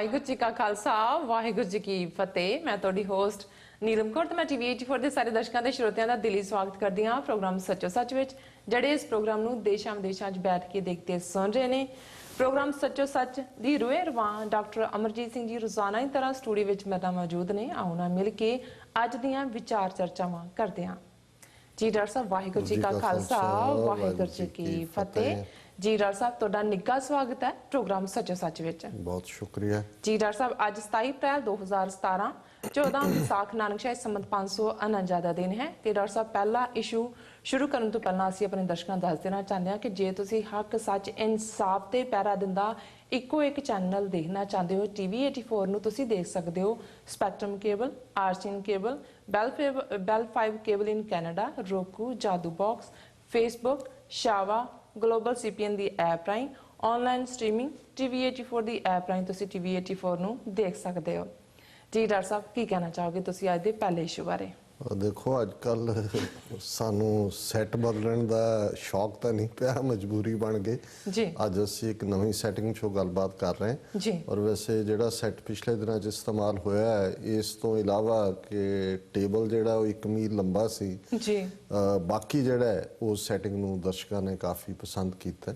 ਵਾਹਿਗੁਰੂ ਜੀ ਕਾ ਖਾਲਸਾ ਵਾਹਿਗੁਰੂ ਜੀ ਕੀ ਫਤਿਹ। ਮੈਂ ਤੁਹਾਡੀ ਹੋਸਟ ਨੀਲਮ ਕੌਰ ਤੇ ਮੈਂ ਟੀਵੀ 84 ਦੇ ਸਾਰੇ ਦਰਸ਼ਕਾਂ ਤੇ ਸਰੋਤਿਆਂ ਦਾ ਦਿਲੀ ਸਵਾਗਤ ਕਰਦੀ ਹਾਂ ਪ੍ਰੋਗਰਾਮ ਸੱਚੋ ਸੱਚ ਵਿੱਚ ਜਿਹੜੇ ਇਸ ਪ੍ਰੋਗਰਾਮ ਨੂੰ ਦੇਸ਼ਾਂ ਵਿਦੇਸ਼ਾਂ 'ਚ ਬੈਠ ਕੇ ਦੇਖਦੇ ਸੁਣ ਰਹੇ ਨੇ। ਪ੍ਰੋਗਰਾਮ ਸੱਚੋ ਸੱਚ ਦੀ ਰੂਏ ਰਵਾਂ ਡਾਕਟਰ ਅਮਰਜੀਤ ਸਿੰਘ ਜੀ ਰੋਜ਼ਾਨਾ ਹੀ ਤਰ੍ਹਾਂ ਸਟੂਡੀਓ ਵਿੱਚ ਮੇਰੇ ਨਾਲ ਮੌਜੂਦ ਨੇ। ਆਓ ਨਾ ਮਿਲ ਕੇ ਅੱਜ ਦੀਆਂ ਵਿਚਾਰ ਚਰਚਾਵਾਂ ਕਰਦੇ ਹਾਂ। ਜੀ ਡਾਕਟਰ ਸਾਹਿਬ ਵਾਹਿਗੁਰੂ ਜੀ ਕਾ ਖਾਲਸਾ ਵਾਹਿਗੁਰੂ ਜੀ ਕੀ ਫਤਿਹ। ਜੀ ਡਾਕਟਰ ਸਾਹਿਬ ਤੁਹਾਡਾ ਨਿੱਘਾ ਸਵਾਗਤ ਹੈ ਪ੍ਰੋਗਰਾਮ ਸੱਚੋ ਸੱਚ ਵਿੱਚ। ਬਹੁਤ ਸ਼ੁਕਰੀਆ। ਜੀ ਡਾਕਟਰ ਸਾਹਿਬ ਅੱਜ 27 ਅਪ੍ਰੈਲ 2017 14 ਵਿਸਾਖ ਨਾਨਕ ਸ਼ਾਹੀ ਸੰਮਤ 549 ਦਾ ਦਿਨ ਹੈ ਤੇ ਡਾਕਟਰ ਸਾਹਿਬ ਪਹਿਲਾ ਇਸ਼ੂ ਸ਼ੁਰੂ ਕਰਨ ਤੋਂ ਪਹਿਲਾਂ ਅਸੀਂ ਆਪਣੇ ਦਰਸ਼ਕਾਂ ਨੂੰ ਦੱਸ ਦੇਣਾ ਚਾਹੁੰਦੇ ਹਾਂ ਕਿ ਜੇ ਤੁਸੀਂ ਹੱਕ ਸੱਚ ਇਨਸਾਫ ਤੇ ਪਹਿਰਾ ਦਿੰਦਾ ਇੱਕੋ ਇੱਕ ਚੈਨਲ ਦੇਖਣਾ ਚਾਹੁੰਦੇ ਹੋ ਟੀਵੀ 84 ਨੂੰ ਤੁਸੀਂ ਦੇਖ ਸਕਦੇ ਹੋ Spectrum cable RCN cable Bell Bell 5 cable in Canada Roku Jadoo box Facebook ਸ਼ਾਵਾ global ਸੀਪੀਐਨ ਦੀ ਐਪ ਰਾਹੀਂ ਆਨਲਾਈਨ ਸਟ੍ਰੀਮਿੰਗ ਟੀਵੀ 84 ਦੀ ਐਪ ਰਾਹੀਂ ਤੁਸੀਂ ਟੀਵੀ 84 ਨੂੰ ਦੇਖ ਸਕਦੇ ਹੋ। ਜੀ ਡਾਕਟਰ ਸਾਹਿਬ, ਕੀ ਕਹਿਣਾ ਚਾਹੋਗੇ ਤੁਸੀਂ ਅੱਜ ਦੇ ਪਹਿਲੇ ਇਸ਼ੂ ਬਾਰੇ? ਦੇਖੋ ਅੱਜ ਕੱਲ ਸਾਨੂੰ ਸੈੱਟ ਬਦਲਣ ਦਾ ਸ਼ੌਕ ਤਾਂ ਨਹੀਂ ਪਿਆ ਮਜਬੂਰੀ ਬਣ ਗਈ। ਜੀ। ਅੱਜ ਅਸੀਂ ਇੱਕ ਨਵੀਂ ਸੈਟਿੰਗ 'ਚੋਂ ਗੱਲਬਾਤ ਕਰ ਰਹੇ ਹਾਂ। ਜੀ। ਔਰ ਵੈਸੇ ਜਿਹੜਾ ਸੈੱਟ ਪਿਛਲੇ ਦਿਨਾਂ 'ਚ ਇਸਤੇਮਾਲ ਹੋਇਆ ਹੈ ਇਸ ਤੋਂ ਇਲਾਵਾ ਕਿ ਟੇਬਲ ਜਿਹੜਾ ਉਹ 1 ਮੀਲ ਲੰਬਾ ਸੀ ਜੀ। ਬਾਕੀ ਜਿਹੜਾ ਹੈ ਉਸ ਸੈਟਿੰਗ ਨੂੰ ਦਰਸ਼ਕਾਂ ਨੇ ਕਾਫੀ ਪਸੰਦ ਕੀਤਾ।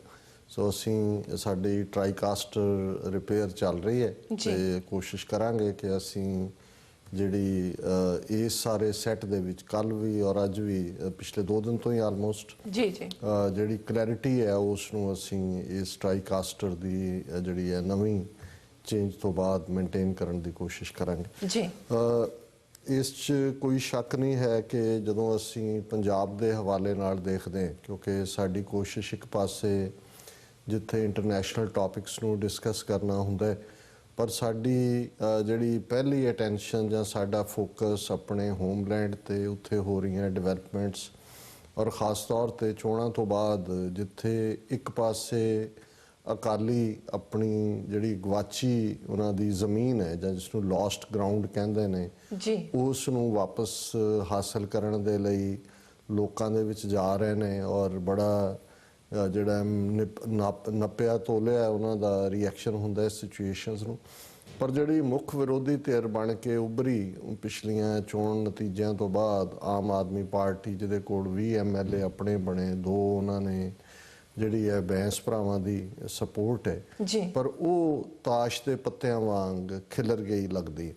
ਸੋ ਅਸੀਂ ਸਾਡੀ ਟ੍ਰਾਈਕਾਸਟਰ ਰਿਪੇਅਰ ਚੱਲ ਰਹੀ ਹੈ। ਤੇ ਕੋਸ਼ਿਸ਼ ਕਰਾਂਗੇ ਕਿ ਅਸੀਂ ਜਿਹੜੀ ਇਸ ਸਾਰੇ ਸੈੱਟ ਦੇ ਵਿੱਚ ਕੱਲ ਵੀ ਔਰ ਅੱਜ ਵੀ ਪਿਛਲੇ 2 ਦਿਨ ਤੋਂ ਹੀ ਆਲਮੋਸਟ ਜੀ ਜੀ। ਜਿਹੜੀ ਕਲੈਰਿਟੀ ਹੈ ਉਸ ਨੂੰ ਅਸੀਂ ਇਸ ਟ੍ਰਾਈਕਾਸਟਰ ਦੀ ਜਿਹੜੀ ਹੈ ਨਵੀਂ ਚੇਂਜ ਤੋਂ ਬਾਅਦ ਮੇਨਟੇਨ ਕਰਨ ਦੀ ਕੋਸ਼ਿਸ਼ ਕਰਾਂਗੇ। ਜੀ। ਇਸ 'ਚ ਕੋਈ ਸ਼ੱਕ ਨਹੀਂ ਹੈ ਕਿ ਜਦੋਂ ਅਸੀਂ ਪੰਜਾਬ ਦੇ ਹਵਾਲੇ ਨਾਲ ਦੇਖਦੇ ਹਾਂ ਕਿਉਂਕਿ ਸਾਡੀ ਕੋਸ਼ਿਸ਼ ਇੱਕ ਪਾਸੇ ਜਿੱਥੇ ਇੰਟਰਨੈਸ਼ਨਲ ਟੌਪਿਕਸ ਨੂੰ ਡਿਸਕਸ ਕਰਨਾ ਹੁੰਦਾ ਹੈ ਪਰ ਸਾਡੀ ਜਿਹੜੀ ਪਹਿਲੀ ਅਟੈਂਸ਼ਨ ਜਾਂ ਸਾਡਾ ਫੋਕਸ ਆਪਣੇ ਹੋਮਲੈਂਡ ਤੇ ਉੱਥੇ ਹੋ ਰਹੀਆਂ ਡਿਵੈਲਪਮੈਂਟਸ ਔਰ ਖਾਸ ਤੌਰ ਤੇ ਚੋਣਾਂ ਤੋਂ ਬਾਅਦ ਜਿੱਥੇ ਇੱਕ ਪਾਸੇ ਅਕਾਲੀ ਆਪਣੀ ਜਿਹੜੀ ਗਵਾਚੀ ਉਹਨਾਂ ਦੀ ਜ਼ਮੀਨ ਹੈ ਜਾਂ ਜਿਸ ਨੂੰ ਲੋਸਟ ਗਰਾਊਂਡ ਕਹਿੰਦੇ ਨੇ ਜੀ। ਉਸ ਨੂੰ ਵਾਪਸ ਹਾਸਲ ਕਰਨ ਦੇ ਲਈ ਲੋਕਾਂ ਦੇ ਵਿੱਚ ਜਾ ਰਹੇ ਨੇ ਔਰ ਬੜਾ ਜਿਹੜਾ ਨਿਪ- ਨੱਪ- ਨੱਪਿਆ ਤੋਲਿਆ ਉਹਨਾਂ ਦਾ ਰਿਐਕਸ਼ਨ ਹੁੰਦਾ ਹੈ ਸਿਚੁਏਸ਼ਨਸ ਨੂੰ। ਪਰ ਜਿਹੜੀ ਮੁੱਖ ਵਿਰੋਧੀ ਧਿਰ ਬਣ ਕੇ ਉੱਭਰੀ ਪਿਛਲੀਆਂ ਚੋਣ ਨਤੀਜਿਆਂ ਤੋਂ ਬਾਅਦ ਆਮ ਆਦਮੀ ਪਾਰਟੀ ਜਿਹਦੇ ਕੋਲ 20 ਐਮਐਲਏ ਆਪਣੇ ਬਣੇ ਦੋ ਉਹਨਾਂ ਨੇ ਜਿਹੜੀ ਹੈ ਬੈਂਸ ਭਰਾਵਾਂ ਦੀ ਸਪੋਰਟ ਹੈ। ਪਰ ਉਹ ਤਾਸ਼ ਦੇ ਪੱਤਿਆਂ ਵਾਂਗ ਖਿਲਰ ਗਈ ਲੱਗਦੀ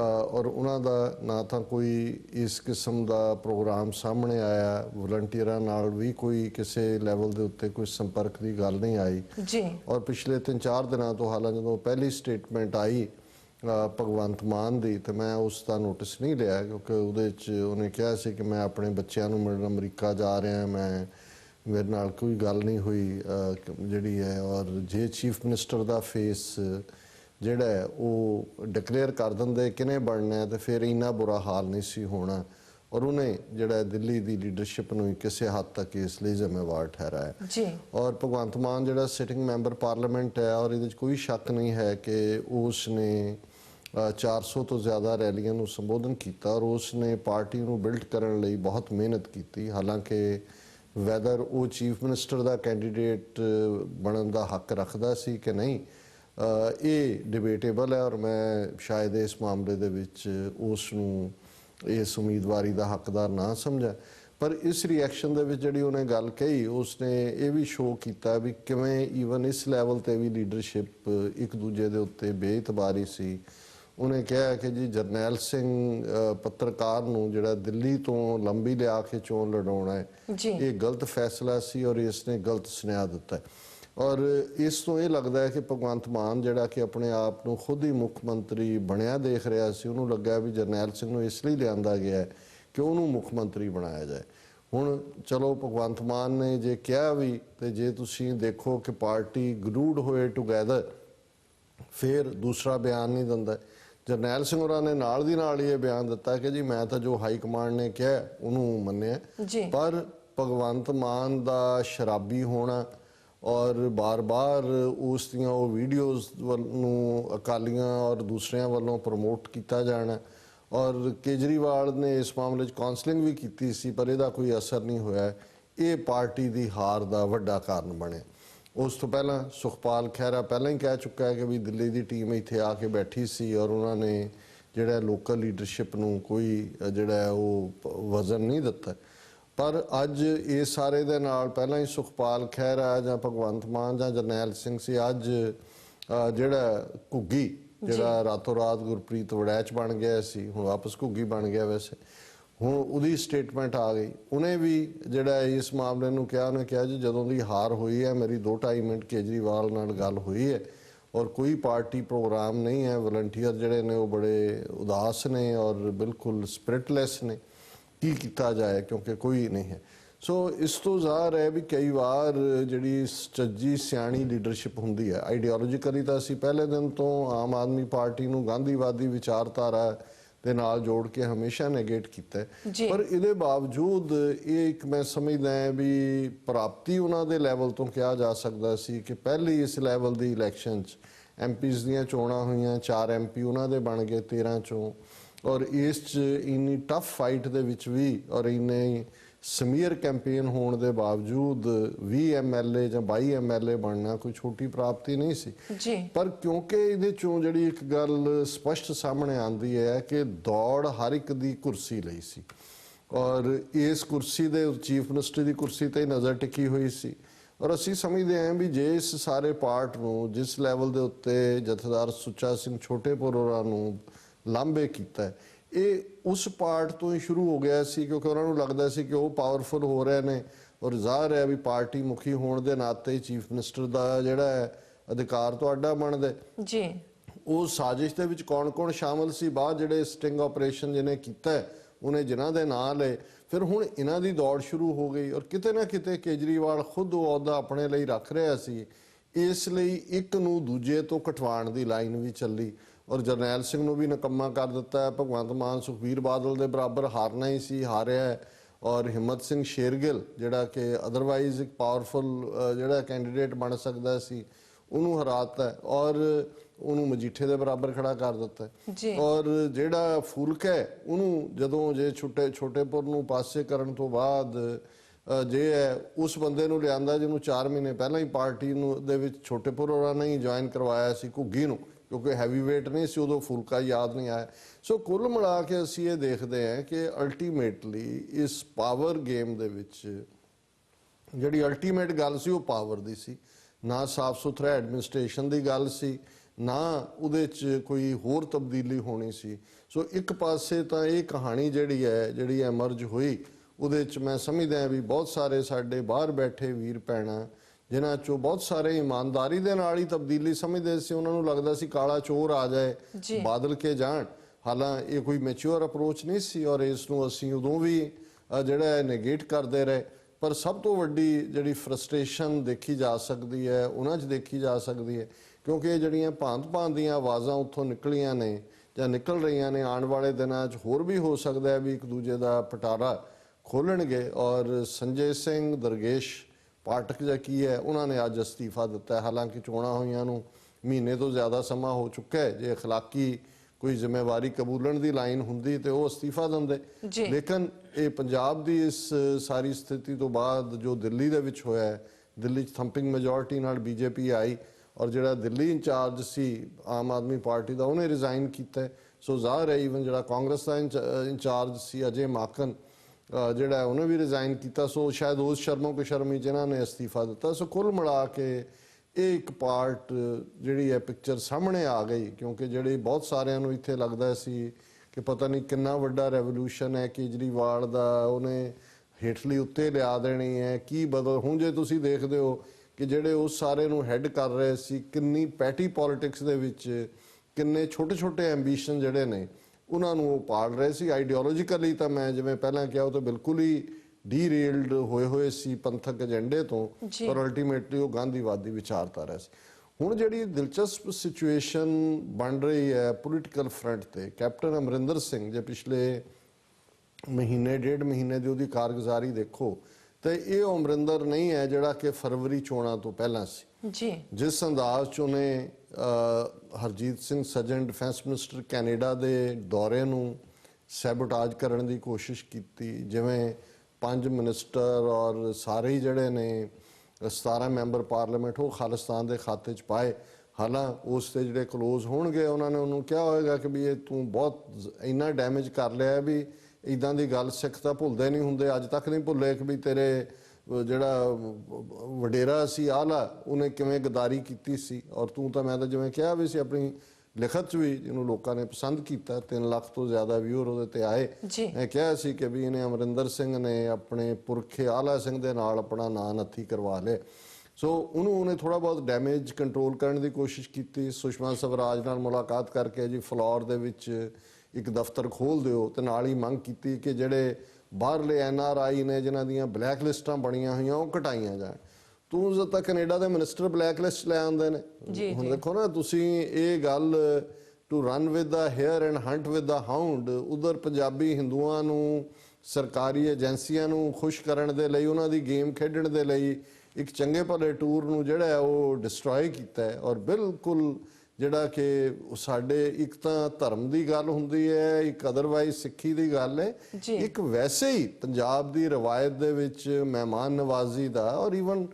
ਔਰ ਉਹਨਾਂ ਦਾ ਨਾ ਤਾਂ ਕੋਈ ਇਸ ਕਿਸਮ ਦਾ ਪ੍ਰੋਗਰਾਮ ਸਾਹਮਣੇ ਆਇਆ ਵਲੰਟੀਅਰਾਂ ਨਾਲ ਵੀ ਕੋਈ ਕਿਸੇ ਲੈਵਲ ਦੇ ਉੱਤੇ ਕੋਈ ਸੰਪਰਕ ਦੀ ਗੱਲ ਨਹੀਂ ਆਈ। ਜੀ। ਔਰ ਪਿਛਲੇ 3-4 ਦਿਨਾਂ ਤੋਂ ਹਾਲਾਂ ਜਦੋਂ ਪਹਿਲੀ ਸਟੇਟਮੈਂਟ ਆਈ ਭਗਵੰਤ ਮਾਨ ਦੀ ਤੇ ਮੈਂ ਉਸ ਦਾ ਨੋਟਿਸ ਨਹੀਂ ਲਿਆ ਕਿਉਂਕਿ ਉਹਦੇ 'ਚ ਉਹਨੇ ਕਿਹਾ ਸੀ ਕਿ ਮੈਂ ਆਪਣੇ ਬੱਚਿਆਂ ਨੂੰ ਮਿਲਣ ਅਮਰੀਕਾ ਜਾ ਰਿਹਾ ਮੈਂ ਮੇਰੇ ਨਾਲ ਕੋਈ ਗੱਲ ਨਹੀਂ ਹੋਈ ਜਿਹੜੀ ਹੈ ਔਰ ਜੇ ਚੀਫ ਮਿਨਿਸਟਰ ਦਾ ਫੇਸ ਜਿਹੜਾ ਉਹ ਡਿਕਲੇਅਰ ਕਰ ਦਿੰਦੇ ਕਿਨੇ ਬਣਨਾ ਤੇ ਫਿਰ ਇੰਨਾ ਬੁਰਾ ਹਾਲ ਨਹੀਂ ਸੀ ਹੋਣਾ। ਔਰ ਉਹਨੇ ਜਿਹੜਾ ਦਿੱਲੀ ਦੀ ਲੀਡਰਸ਼ਿਪ ਨੂੰ ਕਿਸੇ ਹੱਦ ਤੱਕ ਇਸ ਲਈ ਜ਼ਿੰਮੇਵਾਰ ਠਹਿਰਾਇਆ ਜੀ। ਔਰ ਭਗਵੰਤ ਮਾਨ ਜਿਹੜਾ ਸਿਟਿੰਗ ਮੈਂਬਰ ਪਾਰਲੀਮੈਂਟ ਹੈ ਔਰ ਇਹਦੇ 'ਚ ਕੋਈ ਸ਼ੱਕ ਨਹੀਂ ਹੈ ਕਿ ਉਸ ਨੇ ਅ, 400 ਤੋਂ ਜ਼ਿਆਦਾ ਰੈਲੀਆਂ ਨੂੰ ਸੰਬੋਧਨ ਕੀਤਾ ਔਰ ਉਸ ਨੇ ਪਾਰਟੀ ਨੂੰ ਬਿਲਡ ਕਰਨ ਲਈ ਬਹੁਤ ਮਿਹਨਤ ਕੀਤੀ। ਹਾਲਾਂਕਿ ਵੈਦਰ ਉਹ ਚੀਫ ਮਿਨਿਸਟਰ ਦਾ ਕੈਂਡੀਡੇਟ ਬਣਨ ਦਾ ਹੱਕ ਰੱਖਦਾ ਸੀ ਕਿ ਨਹੀਂ ਇਹ ਡਿਬੇਟੇਬਲ ਹੈ ਔਰ ਮੈਂ ਸ਼ਾਇਦ ਇਸ ਮਾਮਲੇ ਦੇ ਵਿੱਚ ਉਸ ਨੂੰ ਇਸ ਉਮੀਦਵਾਰੀ ਦਾ ਹੱਕਦਾਰ ਨਾ ਸਮਝਾਂ। ਪਰ ਇਸ ਰਿਐਕਸ਼ਨ ਦੇ ਵਿੱਚ ਜਿਹੜੀ ਉਹਨੇ ਗੱਲ ਕਹੀ ਉਸਨੇ ਇਹ ਵੀ ਸ਼ੋਅ ਕੀਤਾ ਵੀ ਕਿਵੇਂ ਈਵਨ ਇਸ ਲੈਵਲ ਤੇ ਵੀ ਲੀਡਰਸ਼ਿਪ ਇੱਕ ਦੂਜੇ ਦੇ ਉੱਤੇ ਬੇਇਤਬਾਰੀ ਸੀ। ਉਹਨੇ ਕਿਹਾ ਕਿ ਜੀ ਜਰਨੈਲ ਸਿੰਘ ਪੱਤਰਕਾਰ ਨੂੰ ਜਿਹੜਾ ਦਿੱਲੀ ਤੋਂ ਲੰਬੀ ਲਿਆ ਕੇ ਚੋਣ ਲੜਾਉਣਾ ਹੈ ਇਹ ਗਲਤ ਫੈਸਲਾ ਸੀ ਔਰ ਇਸ ਨੇ ਗਲਤ ਸੁਨੇਹਾ ਦਿੱਤਾ ਹੈ। ਔਰ ਇਸ ਤੋਂ ਇਹ ਲੱਗਦਾ ਹੈ ਕਿ ਭਗਵੰਤ ਮਾਨ ਜਿਹੜਾ ਕਿ ਆਪਣੇ ਆਪ ਨੂੰ ਖੁਦ ਹੀ ਮੁੱਖ ਮੰਤਰੀ ਬਣਿਆ ਦੇਖ ਰਿਹਾ ਸੀ ਉਹਨੂੰ ਲੱਗਾ ਵੀ ਜਰਨੈਲ ਸਿੰਘ ਨੂੰ ਇਸ ਲਈ ਲਿਆਂਦਾ ਗਿਆ ਹੈ ਕਿ ਉਹਨੂੰ ਮੁੱਖ ਮੰਤਰੀ ਬਣਾਇਆ ਜਾਏ। ਹੁਣ ਚਲੋ ਭਗਵੰਤ ਮਾਨ ਨੇ ਜੇ ਕਿਹਾ ਵੀ ਤੇ ਜੇ ਤੁਸੀਂ ਦੇਖੋ ਕਿ ਪਾਰਟੀ ਗਰੂਡ ਹੋਏ ਟੁਗੇਦਰ ਫਿਰ ਦੂਸਰਾ ਬਿਆਨ ਨਹੀਂ ਦਿੰਦਾ। ਜਰਨੈਲ ਸਿੰਘ ਹੋਰਾਂ ਨੇ ਨਾਲ ਦੀ ਨਾਲ ਹੀ ਇਹ ਬਿਆਨ ਦਿੱਤਾ ਕਿ ਜੀ ਮੈਂ ਤਾਂ ਜੋ ਹਾਈ ਕਮਾਂਡ ਨੇ ਕਿਹਾ ਉਹਨੂੰ ਮੰਨਿਆ। ਪਰ ਭਗਵੰਤ ਮਾਨ ਦਾ ਸ਼ਰਾਬੀ ਹੋਣਾ ਔਰ ਬਾਰ-ਬਾਰ ਉਸ ਦੀਆਂ ਉਹ ਵੀਡੀਓਜ਼ ਨੂੰ ਅਕਾਲੀਆਂ ਔਰ ਦੂਸਰਿਆਂ ਵੱਲੋਂ ਪ੍ਰਮੋਟ ਕੀਤਾ ਜਾਣਾ ਔਰ ਕੇਜਰੀਵਾਲ ਨੇ ਇਸ ਮਾਮਲੇ 'ਚ ਕਾਉਂਸਲਿੰਗ ਵੀ ਕੀਤੀ ਸੀ, ਪਰ ਇਹਦਾ ਕੋਈ ਅਸਰ ਨਹੀਂ ਹੋਇਆ ਇਹ ਪਾਰਟੀ ਦੀ ਹਾਰ ਦਾ ਵੱਡਾ ਕਾਰਨ ਬਣਿਆ ਉਸ ਤੋਂ ਪਹਿਲਾਂ ਸੁਖਪਾਲ ਖਹਿਰਾ ਪਹਿਲਾਂ ਹੀ ਕਹਿ ਚੁੱਕਾ ਹੈ ਕਿ ਵੀ ਦਿੱਲੀ ਦੀ ਟੀਮ ਇੱਥੇ ਆ ਕੇ ਬੈਠੀ ਸੀ ਔਰ ਉਹਨਾਂ ਨੇ ਜਿਹੜਾ ਲੋਕਲ ਲੀਡਰਸ਼ਿਪ ਨੂੰ ਕੋਈ ਜਿਹੜਾ ਉਹ ਵਜ਼ਨ ਨਹੀਂ ਦਿੱਤਾ। ਪਰ ਅੱਜ ਇਹ ਸਾਰੇ ਦੇ ਨਾਲ ਪਹਿਲਾਂ ਹੀ ਸੁਖਪਾਲ ਖਹਿਰਾ ਜਾਂ ਭਗਵੰਤ ਮਾਨ ਜਾਂ ਜਰਨੈਲ ਸਿੰਘ ਸੀ ਅੱਜ ਜਿਹੜਾ ਘੁੱਗੀ ਜਿਹੜਾ ਰਾਤੋਂ ਰਾਤ ਗੁਰਪ੍ਰੀਤ ਵੜੈਚ ਬਣ ਗਿਆ ਸੀ ਹੁਣ ਵਾਪਸ ਘੁੱਗੀ ਬਣ ਗਿਆ ਵੈਸੇ। ਹੁਣ ਉਹਦੀ ਸਟੇਟਮੈਂਟ ਆ ਗਈ। ਉਹਨੇ ਵੀ ਜਿਹੜਾ ਇਸ ਮਾਮਲੇ ਨੂੰ ਕਿਹਾ ਉਹਨੇ ਕਿਹਾ ਜੀ ਜਦੋਂ ਦੀ ਹਾਰ ਹੋਈ ਹੈ ਮੇਰੀ 2.5 ਮਿੰਟ ਕੇਜਰੀਵਾਲ ਨਾਲ ਗੱਲ ਹੋਈ ਹੈ ਔਰ ਕੋਈ ਪਾਰਟੀ ਪ੍ਰੋਗਰਾਮ ਨਹੀਂ ਹੈ ਵਲੰਟੀਅਰ ਜਿਹੜੇ ਨੇ ਉਹ ਬੜੇ ਉਦਾਸ ਨੇ ਔਰ ਬਿਲਕੁਲ ਸਪਿਰਿਟਲੈਸ ਨੇ। ਕੀ ਕੀਤਾ ਜਾਏ ਕਿਉਂਕਿ ਕੋਈ ਨਹੀਂ ਹੈ। ਸੋ ਇਸ ਤੋਂ ਜ਼ਾਹਰ ਹੈ ਵੀ ਕਈ ਵਾਰ ਜਿਹੜੀ ਸੱਚੀ ਸਿਆਣੀ ਲੀਡਰਸ਼ਿਪ ਹੁੰਦੀ ਹੈ ਆਈਡੀਓਲੋਜੀਕਲੀ ਤਾਂ ਅਸੀਂ ਪਹਿਲੇ ਦਿਨ ਤੋਂ ਆਮ ਆਦਮੀ ਪਾਰਟੀ ਨੂੰ ਗਾਂਧੀਵਾਦੀ ਵਿਚਾਰਧਾਰਾ ਦੇ ਨਾਲ ਜੋੜ ਕੇ ਹਮੇਸ਼ਾ ਨੈਗੇਟ ਕੀਤਾ। ਪਰ ਇਹਦੇ ਬਾਵਜੂਦ ਇਹ ਇੱਕ ਮੈਂ ਸਮਝਦਾ ਹਾਂ ਵੀ ਪ੍ਰਾਪਤੀ ਉਹਨਾਂ ਦੇ ਲੈਵਲ ਤੋਂ ਕਿਹਾ ਜਾ ਸਕਦਾ ਸੀ ਕਿ ਪਹਿਲੀ ਇਸ ਲੈਵਲ ਦੀ ਇਲੈਕਸ਼ਨ 'ਚ ਐਮਪੀਜ਼ ਦੀਆਂ ਚੋਣਾਂ ਹੋਈਆਂ 4 ਐਮਪੀ ਉਹਨਾਂ ਦੇ ਬਣ ਗਏ 13 ਚੋਂ। ਔਰ ਇਸ 'ਚ ਇੰਨੀ ਟਫ ਫਾਈਟ ਦੇ ਵਿੱਚ ਵੀ ਔਰ ਇੰਨੇ ਸਮੀਅਰ ਕੈਂਪੇਨ ਹੋਣ ਦੇ ਬਾਵਜੂਦ 20 ਐਮਐਲਏ ਜਾਂ 22 ਐਮਐਲਏ ਬਣਨਾ ਕੋਈ ਛੋਟੀ ਪ੍ਰਾਪਤੀ ਨਹੀਂ ਸੀ। ਜੀ। ਪਰ ਕਿਉਂਕਿ ਇਹਦੇ ਚੋਂ ਜਿਹੜੀ ਇੱਕ ਗੱਲ ਸਪਸ਼ਟ ਸਾਹਮਣੇ ਆਂਦੀ ਹੈ ਕਿ ਦੌੜ ਹਰ ਇੱਕ ਦੀ ਕੁਰਸੀ ਲਈ ਸੀ। ਔਰ ਇਸ ਕੁਰਸੀ ਦੇ ਚੀਫ ਮਿਨਿਸਟਰ ਦੀ ਕੁਰਸੀ ਤੇ ਨਜ਼ਰ ਟਿਕੀ ਹੋਈ ਸੀ। ਔਰ ਅਸੀਂ ਸਮਝਦੇ ਹਾਂ ਵੀ ਜੇ ਇਸ ਸਾਰੇ ਪਾਰਟ ਨੂੰ ਜਿਸ ਲੈਵਲ ਦੇ ਉੱਤੇ ਜਥੇਦਾਰ ਸੁੱਚਾ ਸਿੰਘ ਛੋਟੇਪੁਰ ਹੋਰਾਂ ਨੂੰ ਲਾਂਬੇ ਕੀਤਾ ਇਹ ਉਸ ਪਾਰਟ ਤੋਂ ਹੀ ਸ਼ੁਰੂ ਹੋ ਗਿਆ ਸੀ ਕਿਉਂਕਿ ਉਹਨਾਂ ਨੂੰ ਲੱਗਦਾ ਸੀ ਕਿ ਉਹ ਪਾਵਰਫੁਲ ਹੋ ਰਹੇ ਨੇ ਔਰ ਜ਼ਾਹਰ ਹੈ ਵੀ ਪਾਰਟੀ ਮੁਖੀ ਹੋਣ ਦੇ ਨਾਤੇ ਚੀਫ ਮਿਨਿਸਟਰ ਦਾ ਜਿਹੜਾ ਹੈ ਅਧਿਕਾਰ ਤੁਹਾਡਾ ਬਣਦਾ। ਜੀ। ਉਹ ਸਾਜ਼ਿਸ਼ ਦੇ ਵਿੱਚ ਕੌਣ-ਕੌਣ ਸ਼ਾਮਲ ਸੀ? ਬਾਅਦ ਜਿਹੜੇ ਸਟਿੰਗ ਆਪਰੇਸ਼ਨ ਜਿਹਨੇ ਕੀਤਾ ਉਹਨੇ ਜਿਨ੍ਹਾਂ ਦੇ ਨਾਂ ਲਏ। ਫਿਰ ਹੁਣ ਇਹਨਾਂ ਦੀ ਦੌੜ ਸ਼ੁਰੂ ਹੋ ਗਈ ਔਰ ਕਿਤੇ ਨਾ ਕਿਤੇ ਕੇਜਰੀਵਾਲ ਖੁਦ ਉਹ ਅਹੁਦਾ ਆਪਣੇ ਲਈ ਰੱਖ ਰਿਹਾ ਸੀ। ਇਸ ਲਈ ਇੱਕ ਨੂੰ ਦੂਜੇ ਤੋਂ ਕਟਵਾਉਣ ਦੀ ਲਾਈਨ ਵੀ ਚੱਲੀ। ਔਰ ਜਰਨੈਲ ਸਿੰਘ ਨੂੰ ਵੀ ਨਕੰਮਾ ਕਰ ਦਿੱਤਾ ਹੈ। ਭਗਵੰਤ ਮਾਨ ਸੁਖਬੀਰ ਬਾਦਲ ਦੇ ਬਰਾਬਰ ਹਾਰਨਾ ਹੀ ਸੀ ਹਾਰਿਆ ਹੈ। ਔਰ ਹਿੰਮਤ ਸਿੰਘ ਸ਼ੇਰਗਿੱਲ ਜਿਹੜਾ ਕਿ ਅਦਰਵਾਈਜ਼ ਇੱਕ ਪਾਵਰਫੁਲ ਜਿਹੜਾ ਕੈਂਡੀਡੇਟ ਬਣ ਸਕਦਾ ਸੀ ਉਹਨੂੰ ਹਰਾਤਾ ਹੈ ਔਰ ਉਹਨੂੰ ਮਜੀਠੇ ਦੇ ਬਰਾਬਰ ਖੜਾ ਕਰ ਦਿੱਤਾ। ਔਰ ਜਿਹੜਾ ਫੂਲਕ ਹੈ ਉਹਨੂੰ ਜਦੋਂ ਜੇ ਛੋਟੇ ਛੋਟੇਪੁਰ ਨੂੰ ਪਾਸੇ ਕਰਨ ਤੋਂ ਬਾਅਦ ਜੇ ਹੈ ਉਸ ਬੰਦੇ ਨੂੰ ਲਿਆਂਦਾ ਜਿਹਨੂੰ 4 ਮਹੀਨੇ ਪਹਿਲਾਂ ਹੀ ਪਾਰਟੀ ਨੂੰ ਦੇ ਵਿੱਚ ਛੋਟੇਪੁਰ ਹੋਰਾਂ ਨੇ ਹੀ ਜੁਆਇਨ ਕਰਵਾਇਆ ਸੀ ਘੁੱਗੀ ਨੂੰ। ਕਿਉਂਕਿ ਹੈਵੀ weight ਨਹੀਂ ਸੀ, ਉਦੋਂ ਫੁਲਕਾ ਯਾਦ ਨਹੀਂ ਆਇਆ। ਸੋ ਕੁੱਲ ਮਿਲਾ ਕੇ ਅਸੀਂ ਇਹ ਦੇਖਦੇ ਹਾਂ ਕਿ ਅਲਟੀਮੇਟਲੀ ਇਸ ਪਾਵਰ ਗੇਮ ਦੇ ਵਿੱਚ ਜਿਹੜੀ ਅਲਟੀਮੇਟ ਗੱਲ ਸੀ, ਉਹ ਪਾਵਰ ਦੀ ਸੀ। ਨਾ ਸਾਫ਼ ਸੁਥਰਾ ਐਡਮਿਨਿਸਟ੍ਰੇਸ਼ਨ ਦੀ ਗੱਲ ਸੀ, ਨਾ ਉਹਦੇ 'ਚ ਕੋਈ ਹੋਰ ਤਬਦੀਲੀ ਹੋਣੀ ਸੀ। ਸੋ ਇੱਕ ਪਾਸੇ ਤਾਂ ਇਹ ਕਹਾਣੀ ਜਿਹੜੀ ਹੈ, ਜਿਹੜੀ ਐਮਰਜ ਹੋਈ, ਉਹਦੇ 'ਚ ਮੈਂ ਸਮਝਦਾ ਵੀ ਬਹੁਤ ਸਾਰੇ ਸਾਡੇ ਬਾਹਰ ਬੈਠੇ ਵੀਰ ਭੈਣਾਂ ਜਿਨ੍ਹਾਂ 'ਚੋਂ ਬਹੁਤ ਸਾਰੇ ਇਮਾਨਦਾਰੀ ਦੇ ਨਾਲ ਹੀ ਤਬਦੀਲੀ ਸਮਝਦੇ ਸੀ ਉਹਨਾਂ ਨੂੰ ਲੱਗਦਾ ਸੀ ਕਾਲਾ ਚੋਰ ਆ ਜਾਏ। ਬਾਦਲ ਕੇ ਜਾਣ। ਹਾਲਾਂ ਇਹ ਕੋਈ ਮੈਚੁਰ ਅਪਰੋਚ ਨਹੀਂ ਸੀ ਔਰ ਇਸ ਨੂੰ ਅਸੀਂ ਉਦੋਂ ਵੀ ਜਿਹੜਾ ਨੇਗੇਟ ਕਰਦੇ ਰਹੇ। ਪਰ ਸਭ ਤੋਂ ਵੱਡੀ ਜਿਹੜੀ ਫਰਸਟ੍ਰੇਸ਼ਨ ਦੇਖੀ ਜਾ ਸਕਦੀ ਹੈ ਉਹਨਾਂ 'ਚ ਦੇਖੀ ਜਾ ਸਕਦੀ ਹੈ ਕਿਉਂਕਿ ਇਹ ਜਿਹੜੀਆਂ ਭਾਂਤ-ਭਾਂਤ ਦੀਆਂ ਆਵਾਜ਼ਾਂ ਉੱਥੋਂ ਨਿਕਲੀਆਂ ਨੇ ਜਾਂ ਨਿਕਲ ਰਹੀਆਂ ਨੇ ਆਉਣ ਵਾਲੇ ਦਿਨਾਂ 'ਚ ਹੋਰ ਵੀ ਹੋ ਸਕਦਾ ਹੈ ਵੀ ਇੱਕ ਦੂਜੇ ਦਾ ਪਟਾਰਾ ਖੋਲਣਗੇ ਔਰ ਸੰਜੇ ਸਿੰਘ ਦਰਗੇਸ਼ ਪਾਠਕ ਜਾਂ ਕੀ ਹੈ ਉਹਨਾਂ ਨੇ ਅੱਜ ਅਸਤੀਫਾ ਦਿੱਤਾ ਹੈ ਹਾਲਾਂਕਿ ਚੋਣਾਂ ਹੋਈਆਂ ਨੂੰ ਮਹੀਨੇ ਤੋਂ ਜ਼ਿਆਦਾ ਸਮਾਂ ਹੋ ਚੁੱਕਾ ਹੈ ਜੇ اخلاقی ਕੋਈ ਜ਼ਿੰਮੇਵਾਰੀ ਕਬੂਲਣ ਦੀ ਲਾਈਨ ਹੁੰਦੀ ਤੇ ਉਹ ਅਸਤੀਫਾ ਦਿੰਦੇ ਜੀ। ਲੇਕਿਨ ਇਹ ਪੰਜਾਬ ਦੀ ਇਸ ਸਾਰੀ ਸਥਿਤੀ ਤੋਂ ਬਾਅਦ ਜੋ ਦਿੱਲੀ ਦੇ ਵਿੱਚ ਹੋਇਆ ਹੈ ਦਿੱਲੀ 'ਚ ਥੰਪਿੰਗ ਮੈਜੋਰਟੀ ਨਾਲ ਬੀਜੇਪੀ ਆਈ ਔਰ ਜਿਹੜਾ ਦਿੱਲੀ ਇੰਚਾਰਜ ਸੀ ਆਮ ਆਦਮੀ ਪਾਰਟੀ ਦਾ ਉਹਨੇ ਰਿਜ਼ਾਈਨ ਕੀਤਾ ਹੈ। ਸੋ ਜ਼ਾਹਰ ਹੈ ਈਵਨ ਜਿਹੜਾ ਕਾਂਗਰਸ ਦਾ ਇੰਚ- ਇੰਚਾਰਜ ਸੀ ਅਜੇ ਮਾਕਨ ਅ, ਜਿਹੜਾ ਉਹਨੇ ਵੀ ਰਿਜ਼ਾਈਨ ਕੀਤਾ। ਸੋ ਸ਼ਾਇਦ ਉਸ ਸ਼ਰਮੋਂ ਕੋ ਸ਼ਰਮੀ ਜਿਨ੍ਹਾਂ ਨੇ ਅਸਤੀਫਾ ਦਿੱਤਾ। ਸੋ ਕੁੱਲ ਮਿਲਾ ਕੇ ਇਹ ਇੱਕ ਪਾਰਟ ਜਿਹੜੀ ਹੈ ਪਿਕਚਰ ਸਾਹਮਣੇ ਆ ਗਈ। ਕਿਉਂਕਿ ਜਿਹੜੇ ਬਹੁਤ ਸਾਰਿਆਂ ਨੂੰ ਇੱਥੇ ਲੱਗਦਾ ਸੀ ਕਿ ਪਤਾ ਨਹੀਂ ਕਿੰਨਾ ਵੱਡਾ ਰੈਵੋਲੂਸ਼ਨ ਹੈ, ਕੇਜਰੀਵਾਲ ਦਾ, ਉਹਨੇ ਹੇਠਲੀ ਉੱਤੇ ਲਿਆ ਦੇਣੀ ਹੈ, ਕੀ ਬਦਲ। ਹੁਣ ਜੇ ਤੁਸੀਂ ਦੇਖਦੇ ਹੋ ਕਿ ਜਿਹੜੇ ਉਸ ਸਾਰੇ ਨੂੰ ਹੈੱਡ ਕਰ ਰਹੇ ਸੀ, ਕਿੰਨੀ ਪੈਟੀ ਪੋਲਿਟਿਕਸ ਦੇ ਵਿੱਚ, ਕਿੰਨੇ ਛੋਟੇ-ਛੋਟੇ ਐਂਬੀਸ਼ਨ ਜਿਹੜੇ ਨੇ ਉਹਨਾਂ ਨੂੰ ਉਹ ਪਾਲ ਰਹੇ ਸੀ। ਆਈਡੀਓਲੋਜੀਕਲੀ ਤਾਂ ਮੈਂ ਜਿਵੇਂ ਪਹਿਲਾਂ ਕਿਹਾ ਉਹ ਤਾਂ ਬਿਲਕੁਲ ਹੀ ਡੀਰੇਲਡ ਹੋਏ ਹੋਏ ਸੀ ਪੰਥਕ ਏਜੰਡੇ ਤੋਂ। ਪਰ ਅਲਟੀਮੇਟਲੀ ਉਹ ਗਾਂਧੀਵਾਦੀ ਵਿਚਾਰਧਾਰਾ ਸੀ। ਹੁਣ ਜਿਹੜੀ ਦਿਲਚਸਪ ਸਿਚੁਏਸ਼ਨ ਬਣ ਰਹੀ ਹੈ ਪੋਲੀਟੀਕਲ ਫਰੰਟ ਤੇ ਕੈਪਟਨ ਅਮਰਿੰਦਰ ਸਿੰਘ ਜੇ ਪਿਛਲੇ ਮਹੀਨੇ ਡੇਢ ਮਹੀਨੇ ਦੀ ਉਹਦੀ ਕਾਰਗੁਜ਼ਾਰੀ ਦੇਖੋ ਤੇ ਇਹ ਅਮਰਿੰਦਰ ਨਹੀਂ ਹੈ ਜਿਹੜਾ ਕਿ ਫਰਵਰੀ ਚੋਣਾਂ ਤੋਂ ਪਹਿਲਾਂ ਸੀ। ਜੀ। ਜਿਸ ਅੰਦਾਜ਼ ਚ ਉਹਨੇ Harjit Singh Sajjan defence minister Canada ਦੇ ਦੌਰੇ ਨੂੰ ਸੈਬੋਟਾਜ ਕਰਨ ਦੀ ਕੋਸ਼ਿਸ਼ ਕੀਤੀ, ਜਿਵੇਂ ਪੰਜ ਮਿਨਿਸਟਰ ਔਰ ਸਾਰੇ ਹੀ ਜਿਹੜੇ ਨੇ 17 ਮੈਂਬਰ ਪਾਰਲੀਮੈਂਟ ਉਹ ਖਾਲਿਸਤਾਨ ਦੇ ਖਾਤੇ 'ਚ ਪਾਏ। ਹਾਲਾਂ, ਉਸ ਤੇ ਜਿਹੜੇ ਕਲੋਜ਼ ਹੋਣਗੇ, ਉਹਨਾਂ ਨੇ ਉਹਨੂੰ ਕਿਹਾ ਹੋਵੇਗਾ ਕਿ ਵੀ ਇਹ ਤੂੰ ਬਹੁਤ ਇੰਨਾ ਡੈਮੇਜ ਕਰ ਲਿਆ ਵੀ ਇਦਾਂ ਦੀ ਗੱਲ ਸਿੱਖ ਤਾਂ ਭੁੱਲਦੇ ਨਹੀਂ ਹੁੰਦੇ, ਅੱਜ ਤੱਕ ਨਹੀਂ ਭੁੱਲੇ ਕਿ ਵੀ ਤੇਰੇ ਜਿਹੜਾ ਵਡੇਰਾ ਸੀ ਆਲਾ ਉਹਨੇ ਕਿਵੇਂ ਗਦਾਰੀ ਕੀਤੀ ਸੀ? ਔਰ ਤੂੰ ਤਾਂ ਮੈਂ ਤਾਂ ਜਿਵੇਂ ਕਿਹਾ ਵੀ ਸੀ ਆਪਣੀ ਲਿਖਤ 'ਚ ਵੀ ਜਿਹਨੂੰ ਲੋਕਾਂ ਨੇ ਪਸੰਦ ਕੀਤਾ 3 ਲੱਖ ਤੋਂ ਜ਼ਿਆਦਾ ਵਿਊਅਰ ਉਹਦੇ ਤੇ ਆਏ। ਮੈਂ ਕਿਹਾ ਸੀ ਕਿ ਵੀ ਇਹਨੇ ਅਮਰਿੰਦਰ ਸਿੰਘ ਨੇ ਆਪਣੇ ਪੁਰਖੇ ਆਲਾ ਸਿੰਘ ਦੇ ਨਾਲ ਆਪਣਾ ਨਾਂ ਨੱਥੀ ਕਰਵਾ ਲਏ। ਸੋ ਉਹਨੂੰ ਉਹਨੇ ਥੋੜਾ ਬਹੁਤ ਡੈਮੇਜ ਕੰਟਰੋਲ ਕਰਨ ਦੀ ਕੋਸ਼ਿਸ਼ ਕੀਤੀ। ਸੁਸ਼ਮਾ ਸਵਰਾਜ ਨਾਲ ਮੁਲਾਕਾਤ ਕਰਕੇ ਜੀ ਫਲੋਰ ਦੇ ਵਿੱਚ ਇੱਕ ਦਫ਼ਤਰ ਖੋਲ ਦਿਓ ਤੇ ਨਾਲ ਹੀ ਮੰਗ ਕੀਤੀ ਕਿ ਜਿਹੜੇ ਬਾਹਰਲੇ ਐਨ ਆਰ ਆਈ ਨੇ ਜਿਨ੍ਹਾਂ ਦੀਆਂ ਬਲੈਕ ਲਿਸਟਾਂ ਬਣੀਆਂ ਹੋਈਆਂ ਉਹ ਘਟਾਈਆਂ ਜਾਣ। ਤੂੰ ਜਦ ਤੱਕ ਕੈਨੇਡਾ ਦੇ ਮਿਨਿਸਟਰ ਬਲੈਕ ਲਿਸਟ ਲੈ ਆਉਂਦੇ ਨੇ ਹੁਣ ਦੇਖੋ ਨਾ ਤੁਸੀਂ ਇਹ ਗੱਲ to run with the hare and hunt with the hound ਉਧਰ ਪੰਜਾਬੀ ਹਿੰਦੂਆਂ ਨੂੰ ਸਰਕਾਰੀ ਏਜੰਸੀਆਂ ਨੂੰ ਖੁਸ਼ ਕਰਨ ਦੇ ਲਈ ਉਹਨਾਂ ਦੀ ਗੇਮ ਖੇਡਣ ਦੇ ਲਈ ਇੱਕ ਚੰਗੇ ਭਲੇ ਟੂਰ ਨੂੰ ਜਿਹੜਾ ਉਹ ਡਿਸਟਰੋਏ ਕੀਤਾ ਹੈ ਔਰ ਬਿਲਕੁਲ ਜਿਹੜਾ ਕਿ ਸਾਡੇ ਇੱਕ ਤਾਂ ਧਰਮ ਦੀ ਗੱਲ ਹੁੰਦੀ ਹੈ ਇੱਕ ਅਦਰਵਾਈਜ਼ ਸਿੱਖੀ ਦੀ ਗੱਲ ਹੈ। ਇੱਕ ਵੈਸੇ ਹੀ ਪੰਜਾਬ ਦੀ ਰਵਾਇਤ ਦੇ ਵਿੱਚ ਮਹਿਮਾਨ ਨਵਾਜ਼ੀ ਦਾ ਔਰ ਈਵਨ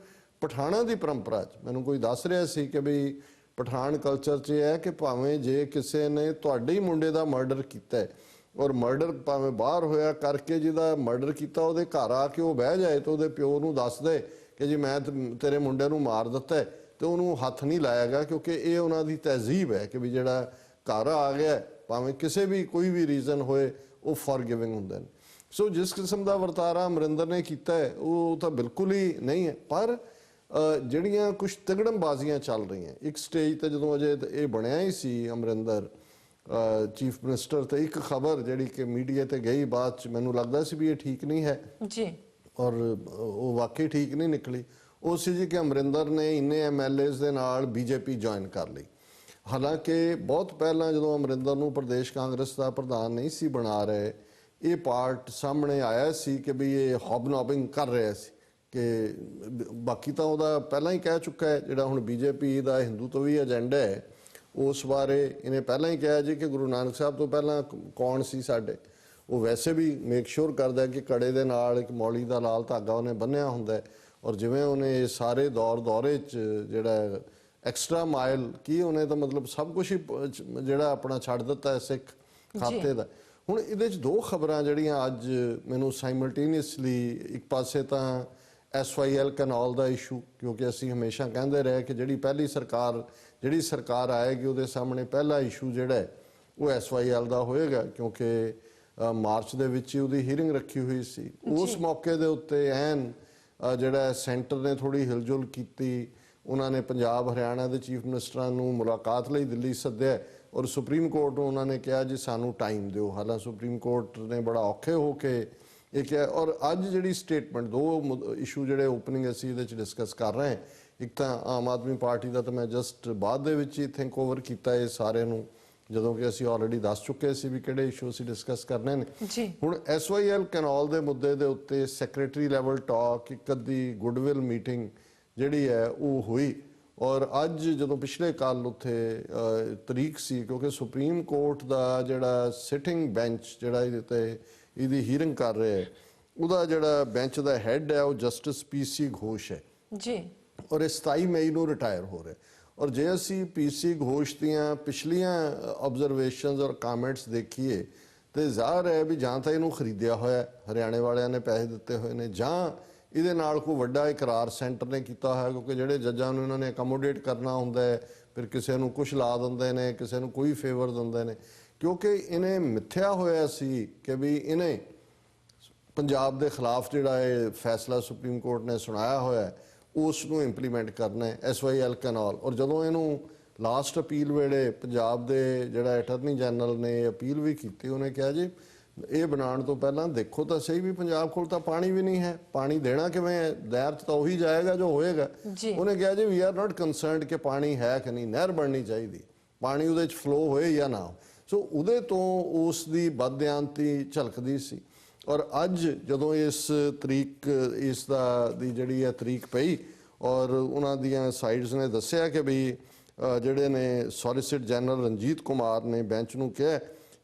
ਪਠਾਣਾ ਦੀ ਪਰੰਪਰਾ ਚ ਮੈਨੂੰ ਕੋਈ ਦੱਸ ਰਿਹਾ ਸੀ ਕਿ ਵੀ ਪਠਾਨ ਕਲਚਰ 'ਚ ਇਹ ਹੈ ਕਿ ਭਾਵੇਂ ਜੇ ਕਿਸੇ ਨੇ ਤੁਹਾਡੇ ਹੀ ਮੁੰਡੇ ਦਾ ਮਰਡਰ ਕੀਤਾ ਹੈ ਔਰ ਮਰਡਰ ਭਾਵੇਂ ਬਾਹਰ ਹੋਇਆ ਕਰਕੇ ਜਿਹਦਾ ਮਰਡਰ ਕੀਤਾ ਉਹਦੇ ਘਰ ਆ ਕੇ ਉਹ ਬਹਿ ਜਾਏ ਤੇ ਉਹਦੇ ਪਿਓ ਨੂੰ ਦੱਸ ਦੇ ਕਿ ਜੀ ਮੈਂ ਤੇਰੇ ਮੁੰਡੇ ਨੂੰ ਮਾਰ ਦਿੱਤਾ ਹੈ, ਤੇ ਉਹਨੂੰ ਹੱਥ ਨਹੀਂ ਲਾਇਆ ਗਿਆ ਕਿਉਂਕਿ ਇਹ ਉਹਨਾਂ ਦੀ ਤਹਿਜ਼ੀਬ ਹੈ ਕਿ ਵੀ ਜਿਹੜਾ ਘਰ ਆ ਗਿਆ ਭਾਵੇਂ ਕਿਸੇ ਵੀ ਕੋਈ ਵੀ ਰੀਜ਼ਨ ਹੋਏ ਉਹ ਫੋਰਗਿਵਿੰਗ ਹੁੰਦੇ ਨੇ। ਸੋ ਜਿਸ ਕਿਸਮ ਦਾ ਵਰਤਾਰਾ ਅਮਰਿੰਦਰ ਨੇ ਕੀਤਾ ਹੈ ਉਹ ਤਾਂ ਬਿਲਕੁਲ ਹੀ ਨਹੀਂ ਹੈ। ਪਰ ਜਿਹੜੀਆਂ ਕੁਝ ਤਗੜਮਬਾਜ਼ੀਆਂ ਚੱਲ ਰਹੀਆਂ ਇੱਕ ਸਟੇਜ ਤੇ ਜਦੋਂ ਅਜੇ ਇਹ ਬਣਿਆ ਹੀ ਸੀ ਅਮਰਿੰਦਰ ਚੀਫ ਮਿਨਿਸਟਰ ਤੇ ਇੱਕ ਖਬਰ ਜਿਹੜੀ ਕਿ ਮੀਡੀਆ ਤੇ ਗਈ ਬਾਅਦ ਚ ਮੈਨੂੰ ਲੱਗਦਾ ਸੀ ਵੀ ਇਹ ਠੀਕ ਨਹੀਂ ਹੈ। ਜੀ। ਔਰ ਉਹ ਵਾਕਈ ਠੀਕ ਨਹੀਂ ਨਿਕਲੀ। ਉਹ ਸੀ ਜੀ ਕਿ ਅਮਰਿੰਦਰ ਨੇ ਇੰਨੇ ਐਮਐਲਏਜ਼ ਦੇ ਨਾਲ ਬੀਜੇਪੀ ਜੁਆਇਨ ਕਰ ਲਈ। ਹਾਲਾਂਕਿ ਬਹੁਤ ਪਹਿਲਾਂ ਜਦੋਂ ਅਮਰਿੰਦਰ ਨੂੰ ਪ੍ਰਦੇਸ਼ ਕਾਂਗਰਸ ਦਾ ਪ੍ਰਧਾਨ ਨਹੀਂ ਸੀ ਬਣਾ ਰਹੇ, ਇਹ ਪਾਰਟ ਸਾਹਮਣੇ ਆਇਆ ਸੀ ਕਿ ਵੀ ਇਹ ਹੌਬਨੌਬਿੰਗ ਕਰ ਰਿਹਾ ਸੀ। ਕਿ ਬਾਕੀ ਤਾਂ ਉਹਦਾ ਪਹਿਲਾਂ ਹੀ ਕਹਿ ਚੁੱਕਾ ਹੈ, ਜਿਹੜਾ ਹੁਣ ਬੀਜੇਪੀ ਦਾ ਹਿੰਦੂਤਵੀ ਏਜੰਡਾ ਹੈ, ਉਸ ਬਾਰੇ ਇਹਨੇ ਪਹਿਲਾਂ ਹੀ ਕਿਹਾ ਜੀ ਕਿ ਗੁਰੂ ਨਾਨਕ ਸਾਹਿਬ ਤੋਂ ਪਹਿਲਾਂ ਕੌਣ ਸੀ ਸਾਡੇ। ਉਹ ਵੈਸੇ ਵੀ ਮੇਕ ਸ਼ੋਰ ਕਰਦਾ ਕਿ ਕੜੇ ਦੇ ਨਾਲ ਇੱਕ ਮੌਲੀ ਦਾ ਲਾਲ ਧਾਗਾ ਉਹਨੇ ਬੰਨਿਆ ਹੁੰਦਾ ਹੈ। ਔਰ ਜਿਵੇਂ ਉਹਨੇ ਇਹ ਸਾਰੇ ਦੌਰ ਦੌਰੇ ਚ ਜਿਹੜਾ ਐਕਸਟਰਾ ਮਾਈਲ ਕੀ ਉਹਨੇ ਤਾਂ ਮਤਲਬ ਸਭ ਕੁਝ ਹੀ ਜਿਹੜਾ ਆਪਣਾ ਛੱਡ ਦਿੱਤਾ ਹੈ ਸਿੱਖ ਖਾਤੇ ਦਾ। ਹੁਣ ਇਹਦੇ ਚ ਦੋ ਖਬਰਾਂ ਜਿਹੜੀਆਂ ਅੱਜ ਮੈਨੂੰ ਸਾਈਮਲਟੇਨੀਅਸਲੀ ਇੱਕ ਪਾਸੇ ਤਾਂ ਐਸਵਾਈਐਲ ਕੈਨਾਲ ਦਾ ਇਸ਼ੂ ਕਿਉਂਕਿ ਅਸੀਂ ਹਮੇਸ਼ਾ ਕਹਿੰਦੇ ਰਹੇ ਕਿ ਜਿਹੜੀ ਪਹਿਲੀ ਸਰਕਾਰ ਜਿਹੜੀ ਸਰਕਾਰ ਆਏਗੀ ਉਹਦੇ ਸਾਹਮਣੇ ਪਹਿਲਾ ਇਸ਼ੂ ਜਿਹੜਾ ਹੈ ਉਹ ਐਸਵਾਈਐਲ ਦਾ ਹੋਏਗਾ ਕਿਉਂਕਿ ਮਾਰਚ ਦੇ ਵਿੱਚ ਹੀ ਉਹਦੀ ਹੀਅਰਿੰਗ ਰੱਖੀ ਹੋਈ ਸੀ। ਉਸ ਮੌਕੇ ਦੇ ਉੱਤੇ ਐਨ ਜਿਹੜਾ ਸੈਂਟਰ ਨੇ ਥੋੜੀ ਹਿਲਜੁਲ ਕੀਤੀ, ਉਹਨਾਂ ਨੇ ਪੰਜਾਬ, ਹਰਿਆਣਾ ਦੇ ਚੀਫ ਮਿਨਿਸਟਰਾਂ ਨੂੰ ਮੁਲਾਕਾਤ ਲਈ ਦਿੱਲੀ ਸੱਦਿਆ ਔਰ ਸੁਪਰੀਮ ਕੋਰਟ ਨੂੰ ਉਹਨਾਂ ਨੇ ਕਿਹਾ ਜੀ ਸਾਨੂੰ ਟਾਈਮ ਦਿਓ। ਹਾਲਾਂ ਸੁਪਰੀਮ ਕੋਰਟ ਨੇ ਬੜਾ ਔਖੇ ਹੋ ਕੇ ਇਹ ਕਿਹਾ ਔਰ ਅੱਜ ਜਿਹੜੀ ਸਟੇਟਮੈਂਟ, ਦੋ ਇਸ਼ੂ ਜਿਹੜੇ ਓਪਨਿੰਗ ਅਸੀਂ ਇਹਦੇ ਚ ਡਿਸਕਸ ਕਰ ਰਹੇ ਹਾਂ। ਇੱਕ ਤਾਂ ਆਮ ਆਦਮੀ ਪਾਰਟੀ ਦਾ ਤਾਂ ਮੈਂ ਜਸਟ ਬਾਅਦ ਦੇ ਵਿੱਚ ਹੀ ਥਿੰਕ ਓਵਰ ਕੀਤਾ ਇਹ ਸਾਰੇ ਨੂੰ। ਜਦੋਂ ਕਿ ਅਸੀਂ ਆਲਰੇਡੀ ਦੱਸ ਚੁੱਕੇ ਸੀ ਵੀ ਕਿਹੜੇ ਇਸ਼ੂ ਅਸੀਂ ਡਿਸਕਸ ਕਰਨੇ ਨੇ। ਜੀ। ਹੁਣ ਐਸਵਾਈਐਲ ਕੈਨਾਲ ਦੇ ਮੁੱਦੇ ਦੇ ਉੱਤੇ ਸੈਕਟਰੀ ਲੈਵਲ ਟਾਕ ਇੱਕ ਅੱਧੀ ਗੁੱਡਵਿਲ ਮੀਟਿੰਗ ਜਿਹੜੀ ਹੈ ਉਹ ਹੋਈ। ਔਰ ਅੱਜ ਜਦੋਂ ਪਿਛਲੇ ਕੱਲ ਉੱਥੇ ਤਰੀਕ ਸੀ ਕਿਉਂਕਿ ਸੁਪਰੀਮ ਕੋਰਟ ਦਾ ਜਿਹੜਾ ਸਿਟਿੰਗ ਬੈਂਚ ਜਿਹੜਾ ਇਹਦੇ ਤੇ ਇਹਦੀ ਹੀਅਰਿੰਗ ਕਰ ਰਿਹਾ ਹੈ ਉਹਦਾ ਜਿਹੜਾ ਬੈਂਚ ਦਾ ਹੈੱਡ ਹੈ ਉਹ ਜਸਟਿਸ ਪੀਸੀ ਘੋਸ਼ ਹੈ। ਜੀ। ਔਰ ਇਹ 27 ਮਈ ਨੂੰ ਰਿਟਾਇਰ ਹੋ ਰਿਹਾ। ਔਰ ਜੇ ਅਸੀਂ ਪੀਸੀ ਘੋਸ਼ ਦੀਆਂ ਪਿਛਲੀਆਂ ਆਬਜ਼ਰਵੇਸ਼ਨਸ ਔਰ ਕਮੈਂਟਸ ਦੇਖੀਏ, ਤੇ ਜ਼ਾਹਰ ਹੈ ਵੀ ਜਾਂ ਤਾਂ ਇਹਨੂੰ ਖਰੀਦਿਆ ਹੋਇਆ ਹਰਿਆਣੇ ਵਾਲਿਆਂ ਨੇ ਪੈਸੇ ਦਿੱਤੇ ਹੋਏ ਨੇ, ਜਾਂ ਇਹਦੇ ਨਾਲ ਕੋਈ ਵੱਡਾ ਇਕਰਾਰ ਸੈਂਟਰ ਨੇ ਕੀਤਾ ਹੋਇਆ, ਕਿਉਂਕਿ ਜਿਹੜੇ ਜੱਜਾਂ ਨੂੰ ਇਹਨਾਂ ਨੇ ਅਕਮੋਡੇਟ ਕਰਨਾ ਹੁੰਦਾ ਹੈ, ਫਿਰ ਕਿਸੇ ਨੂੰ ਕੁਝ ਲਾ ਦਿੰਦੇ ਨੇ, ਕਿਸੇ ਨੂੰ ਕੋਈ ਫੇਵਰ ਦਿੰਦੇ ਨੇ, ਕਿਉਂਕਿ ਇਹਨੇ ਮਿੱਥਿਆ ਹੋਇਆ ਸੀ ਕਿ ਵੀ ਇਹਨੇ ਪੰਜਾਬ ਦੇ ਖਿਲਾਫ ਜਿਹੜਾ ਇਹ ਫੈਸਲਾ ਸੁਪਰੀਮ ਕੋਰਟ ਨੇ ਸੁਣਾਇਆ ਹੋਇਆ ਹੈ ਉਸ ਨੂੰ ਇੰਪਲੀਮੈਂਟ ਕਰਨਾ ਹੈ ਐਸਵਾਈਐਲ ਕੈਨਾਲ ਔਰ ਜਦੋਂ ਇਹਨੂੰ ਲਾਸਟ ਅਪੀਲ ਵੇਲੇ ਪੰਜਾਬ ਦੇ ਜਿਹੜਾ ਅਟਾਰਨੀ ਜਨਰਲ ਨੇ ਅਪੀਲ ਵੀ ਕੀਤੀ ਉਹਨੇ ਕਿਹਾ ਜੀ ਇਹ ਬਣਾਉਣ ਤੋਂ ਪਹਿਲਾਂ ਦੇਖੋ ਤਾਂ ਸਹੀ ਵੀ ਪੰਜਾਬ ਕੋਲ ਤਾਂ ਪਾਣੀ ਵੀ ਨਹੀਂ ਹੈ। ਪਾਣੀ ਦੇਣਾ ਕਿਵੇਂ ਹੈ? ਦਾਇਰ 'ਚ ਤਾਂ ਉਹੀ ਜਾਏਗਾ ਜੋ ਹੋਏਗਾ। ਉਹਨੇ ਕਿਹਾ ਜੀ ਵੀ ਆਰ ਨਾਟ ਕਨਸਰਨਡ ਕਿ ਪਾਣੀ ਹੈ ਕਿ ਨਹੀਂ ਨਹਿਰ ਬਣਨੀ ਚਾਹੀਦੀ। ਪਾਣੀ ਉਹਦੇ 'ਚ ਫਲੋ ਹੋਏ ਜਾਂ ਨਾ ਸੋ ਉਹਦੇ ਤੋਂ ਉਸ ਦੀ ਬਦਿਆਂਤੀ ਝਲਕਦੀ ਸੀ। ਔਰ ਅੱਜ ਜਦੋਂ ਇਸ ਤਰੀਕ, ਇਸ ਦਾ, ਦੀ ਜਿਹੜੀ ਹੈ ਤਰੀਕ ਪਈ, ਔਰ ਉਹਨਾਂ ਦੀਆਂ ਸਾਈਡਸ ਨੇ ਦੱਸਿਆ ਕਿ ਵੀ ਜਿਹੜੇ ਨੇ ਸੋਲਿਸਿਟ ਜਨਰਲ ਰਣਜੀਤ ਕੁਮਾਰ ਨੇ ਬੈਂਚ ਨੂੰ ਕਿਹਾ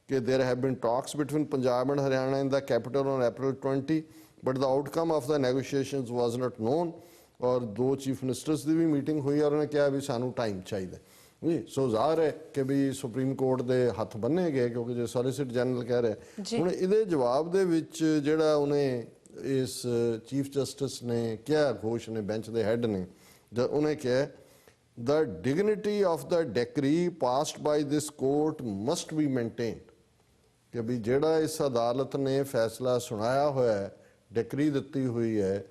ਕਿ there have been talks between Punjab and Haryana in the capital on April 20 but the outcome of the negotiations was not known ਔਰ ਦੋ ਚੀਫ ਮਿਨਿਸਟਰਸ ਦੀ ਵੀ ਮੀਟਿੰਗ ਹੋਈ ਔਰ ਉਹਨੇ ਕਿਹਾ ਵੀ ਸਾਨੂੰ ਟਾਈਮ ਚਾਹੀਦਾ। ਜੀ ਸੋ ਜ਼ਾਹਰ ਹੈ ਕਿ ਵੀ ਸੁਪਰੀਮ ਕੋਰਟ ਦੇ ਹੱਥ ਬੰਨੇ ਗਏ ਕਿਉਂਕਿ ਜੇ ਸੋਲਿਸਿਟਰ ਜਨਰਲ ਕਹਿ ਰਿਹਾ। ਹੁਣ ਇਹਦੇ ਜਵਾਬ ਦੇ ਵਿੱਚ ਜਿਹੜਾ ਉਹਨੇ ਇਸ ਚੀਫ ਜਸਟਿਸ ਨੇ ਕਿਹਾ ਘੋਸ਼ ਨੇ ਬੈਂਚ ਦੇ ਹੈੱਡ ਨੇ ਜਦ ਉਹਨੇ ਕਿਹਾ the dignity of the decree passed by this court must be maintained. ਕਿ ਵੀ ਜਿਹੜਾ ਇਸ ਅਦਾਲਤ ਨੇ ਫੈਸਲਾ ਸੁਣਾਇਆ ਹੋਇਆ ਹੈ ਡਿਕਰੀ ਦਿੱਤੀ ਹੋਈ ਹੈ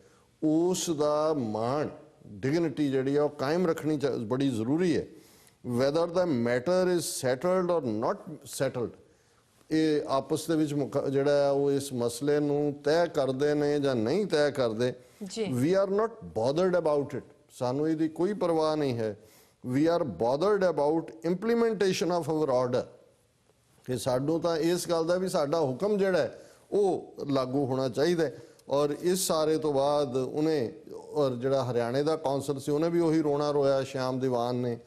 ਉਸ ਦਾ ਮਾਣ ਡਿਗਨਿਟੀ ਜਿਹੜੀ ਆ ਉਹ ਕਾਇਮ ਰੱਖਣੀ ਬੜੀ ਜ਼ਰੂਰੀ ਹੈ। Whether the matter is settled or not settled ਇਹ ਆਪਸ ਦੇ ਵਿੱਚ ਜਿਹੜਾ ਉਹ ਇਸ ਮਸਲੇ ਨੂੰ ਤੈਅ ਕਰਦੇ ਨੇ ਜਾਂ ਨਹੀਂ ਤੈਅ ਕਰਦੇ ਜੀ। We are not bothered about it ਸਾਨੂੰ ਇਹਦੀ ਕੋਈ ਪਰਵਾਹ ਨਹੀਂ ਹੈ। We are bothered about implementation of our order ਕਿ ਸਾਨੂੰ ਤਾਂ ਇਸ ਗੱਲ ਦਾ ਵੀ ਸਾਡਾ ਹੁਕਮ ਜਿਹੜਾ ਹੈ ਉਹ ਲਾਗੂ ਹੋਣਾ ਚਾਹੀਦਾ ਔਰ ਇਸ ਸਾਰੇ ਤੋਂ ਬਾਅਦ ਉਹਨੇ ਔਰ ਜਿਹੜਾ ਹਰਿਆਣੇ ਦਾ ਕੌਂਸਲ ਸੀ ਉਹਨੇ ਵੀ ਉਹੀ ਰੋਣਾ ਰੋਇਆ ਸ਼ਾਮ ਦੀਵਾਨ ਨੇ।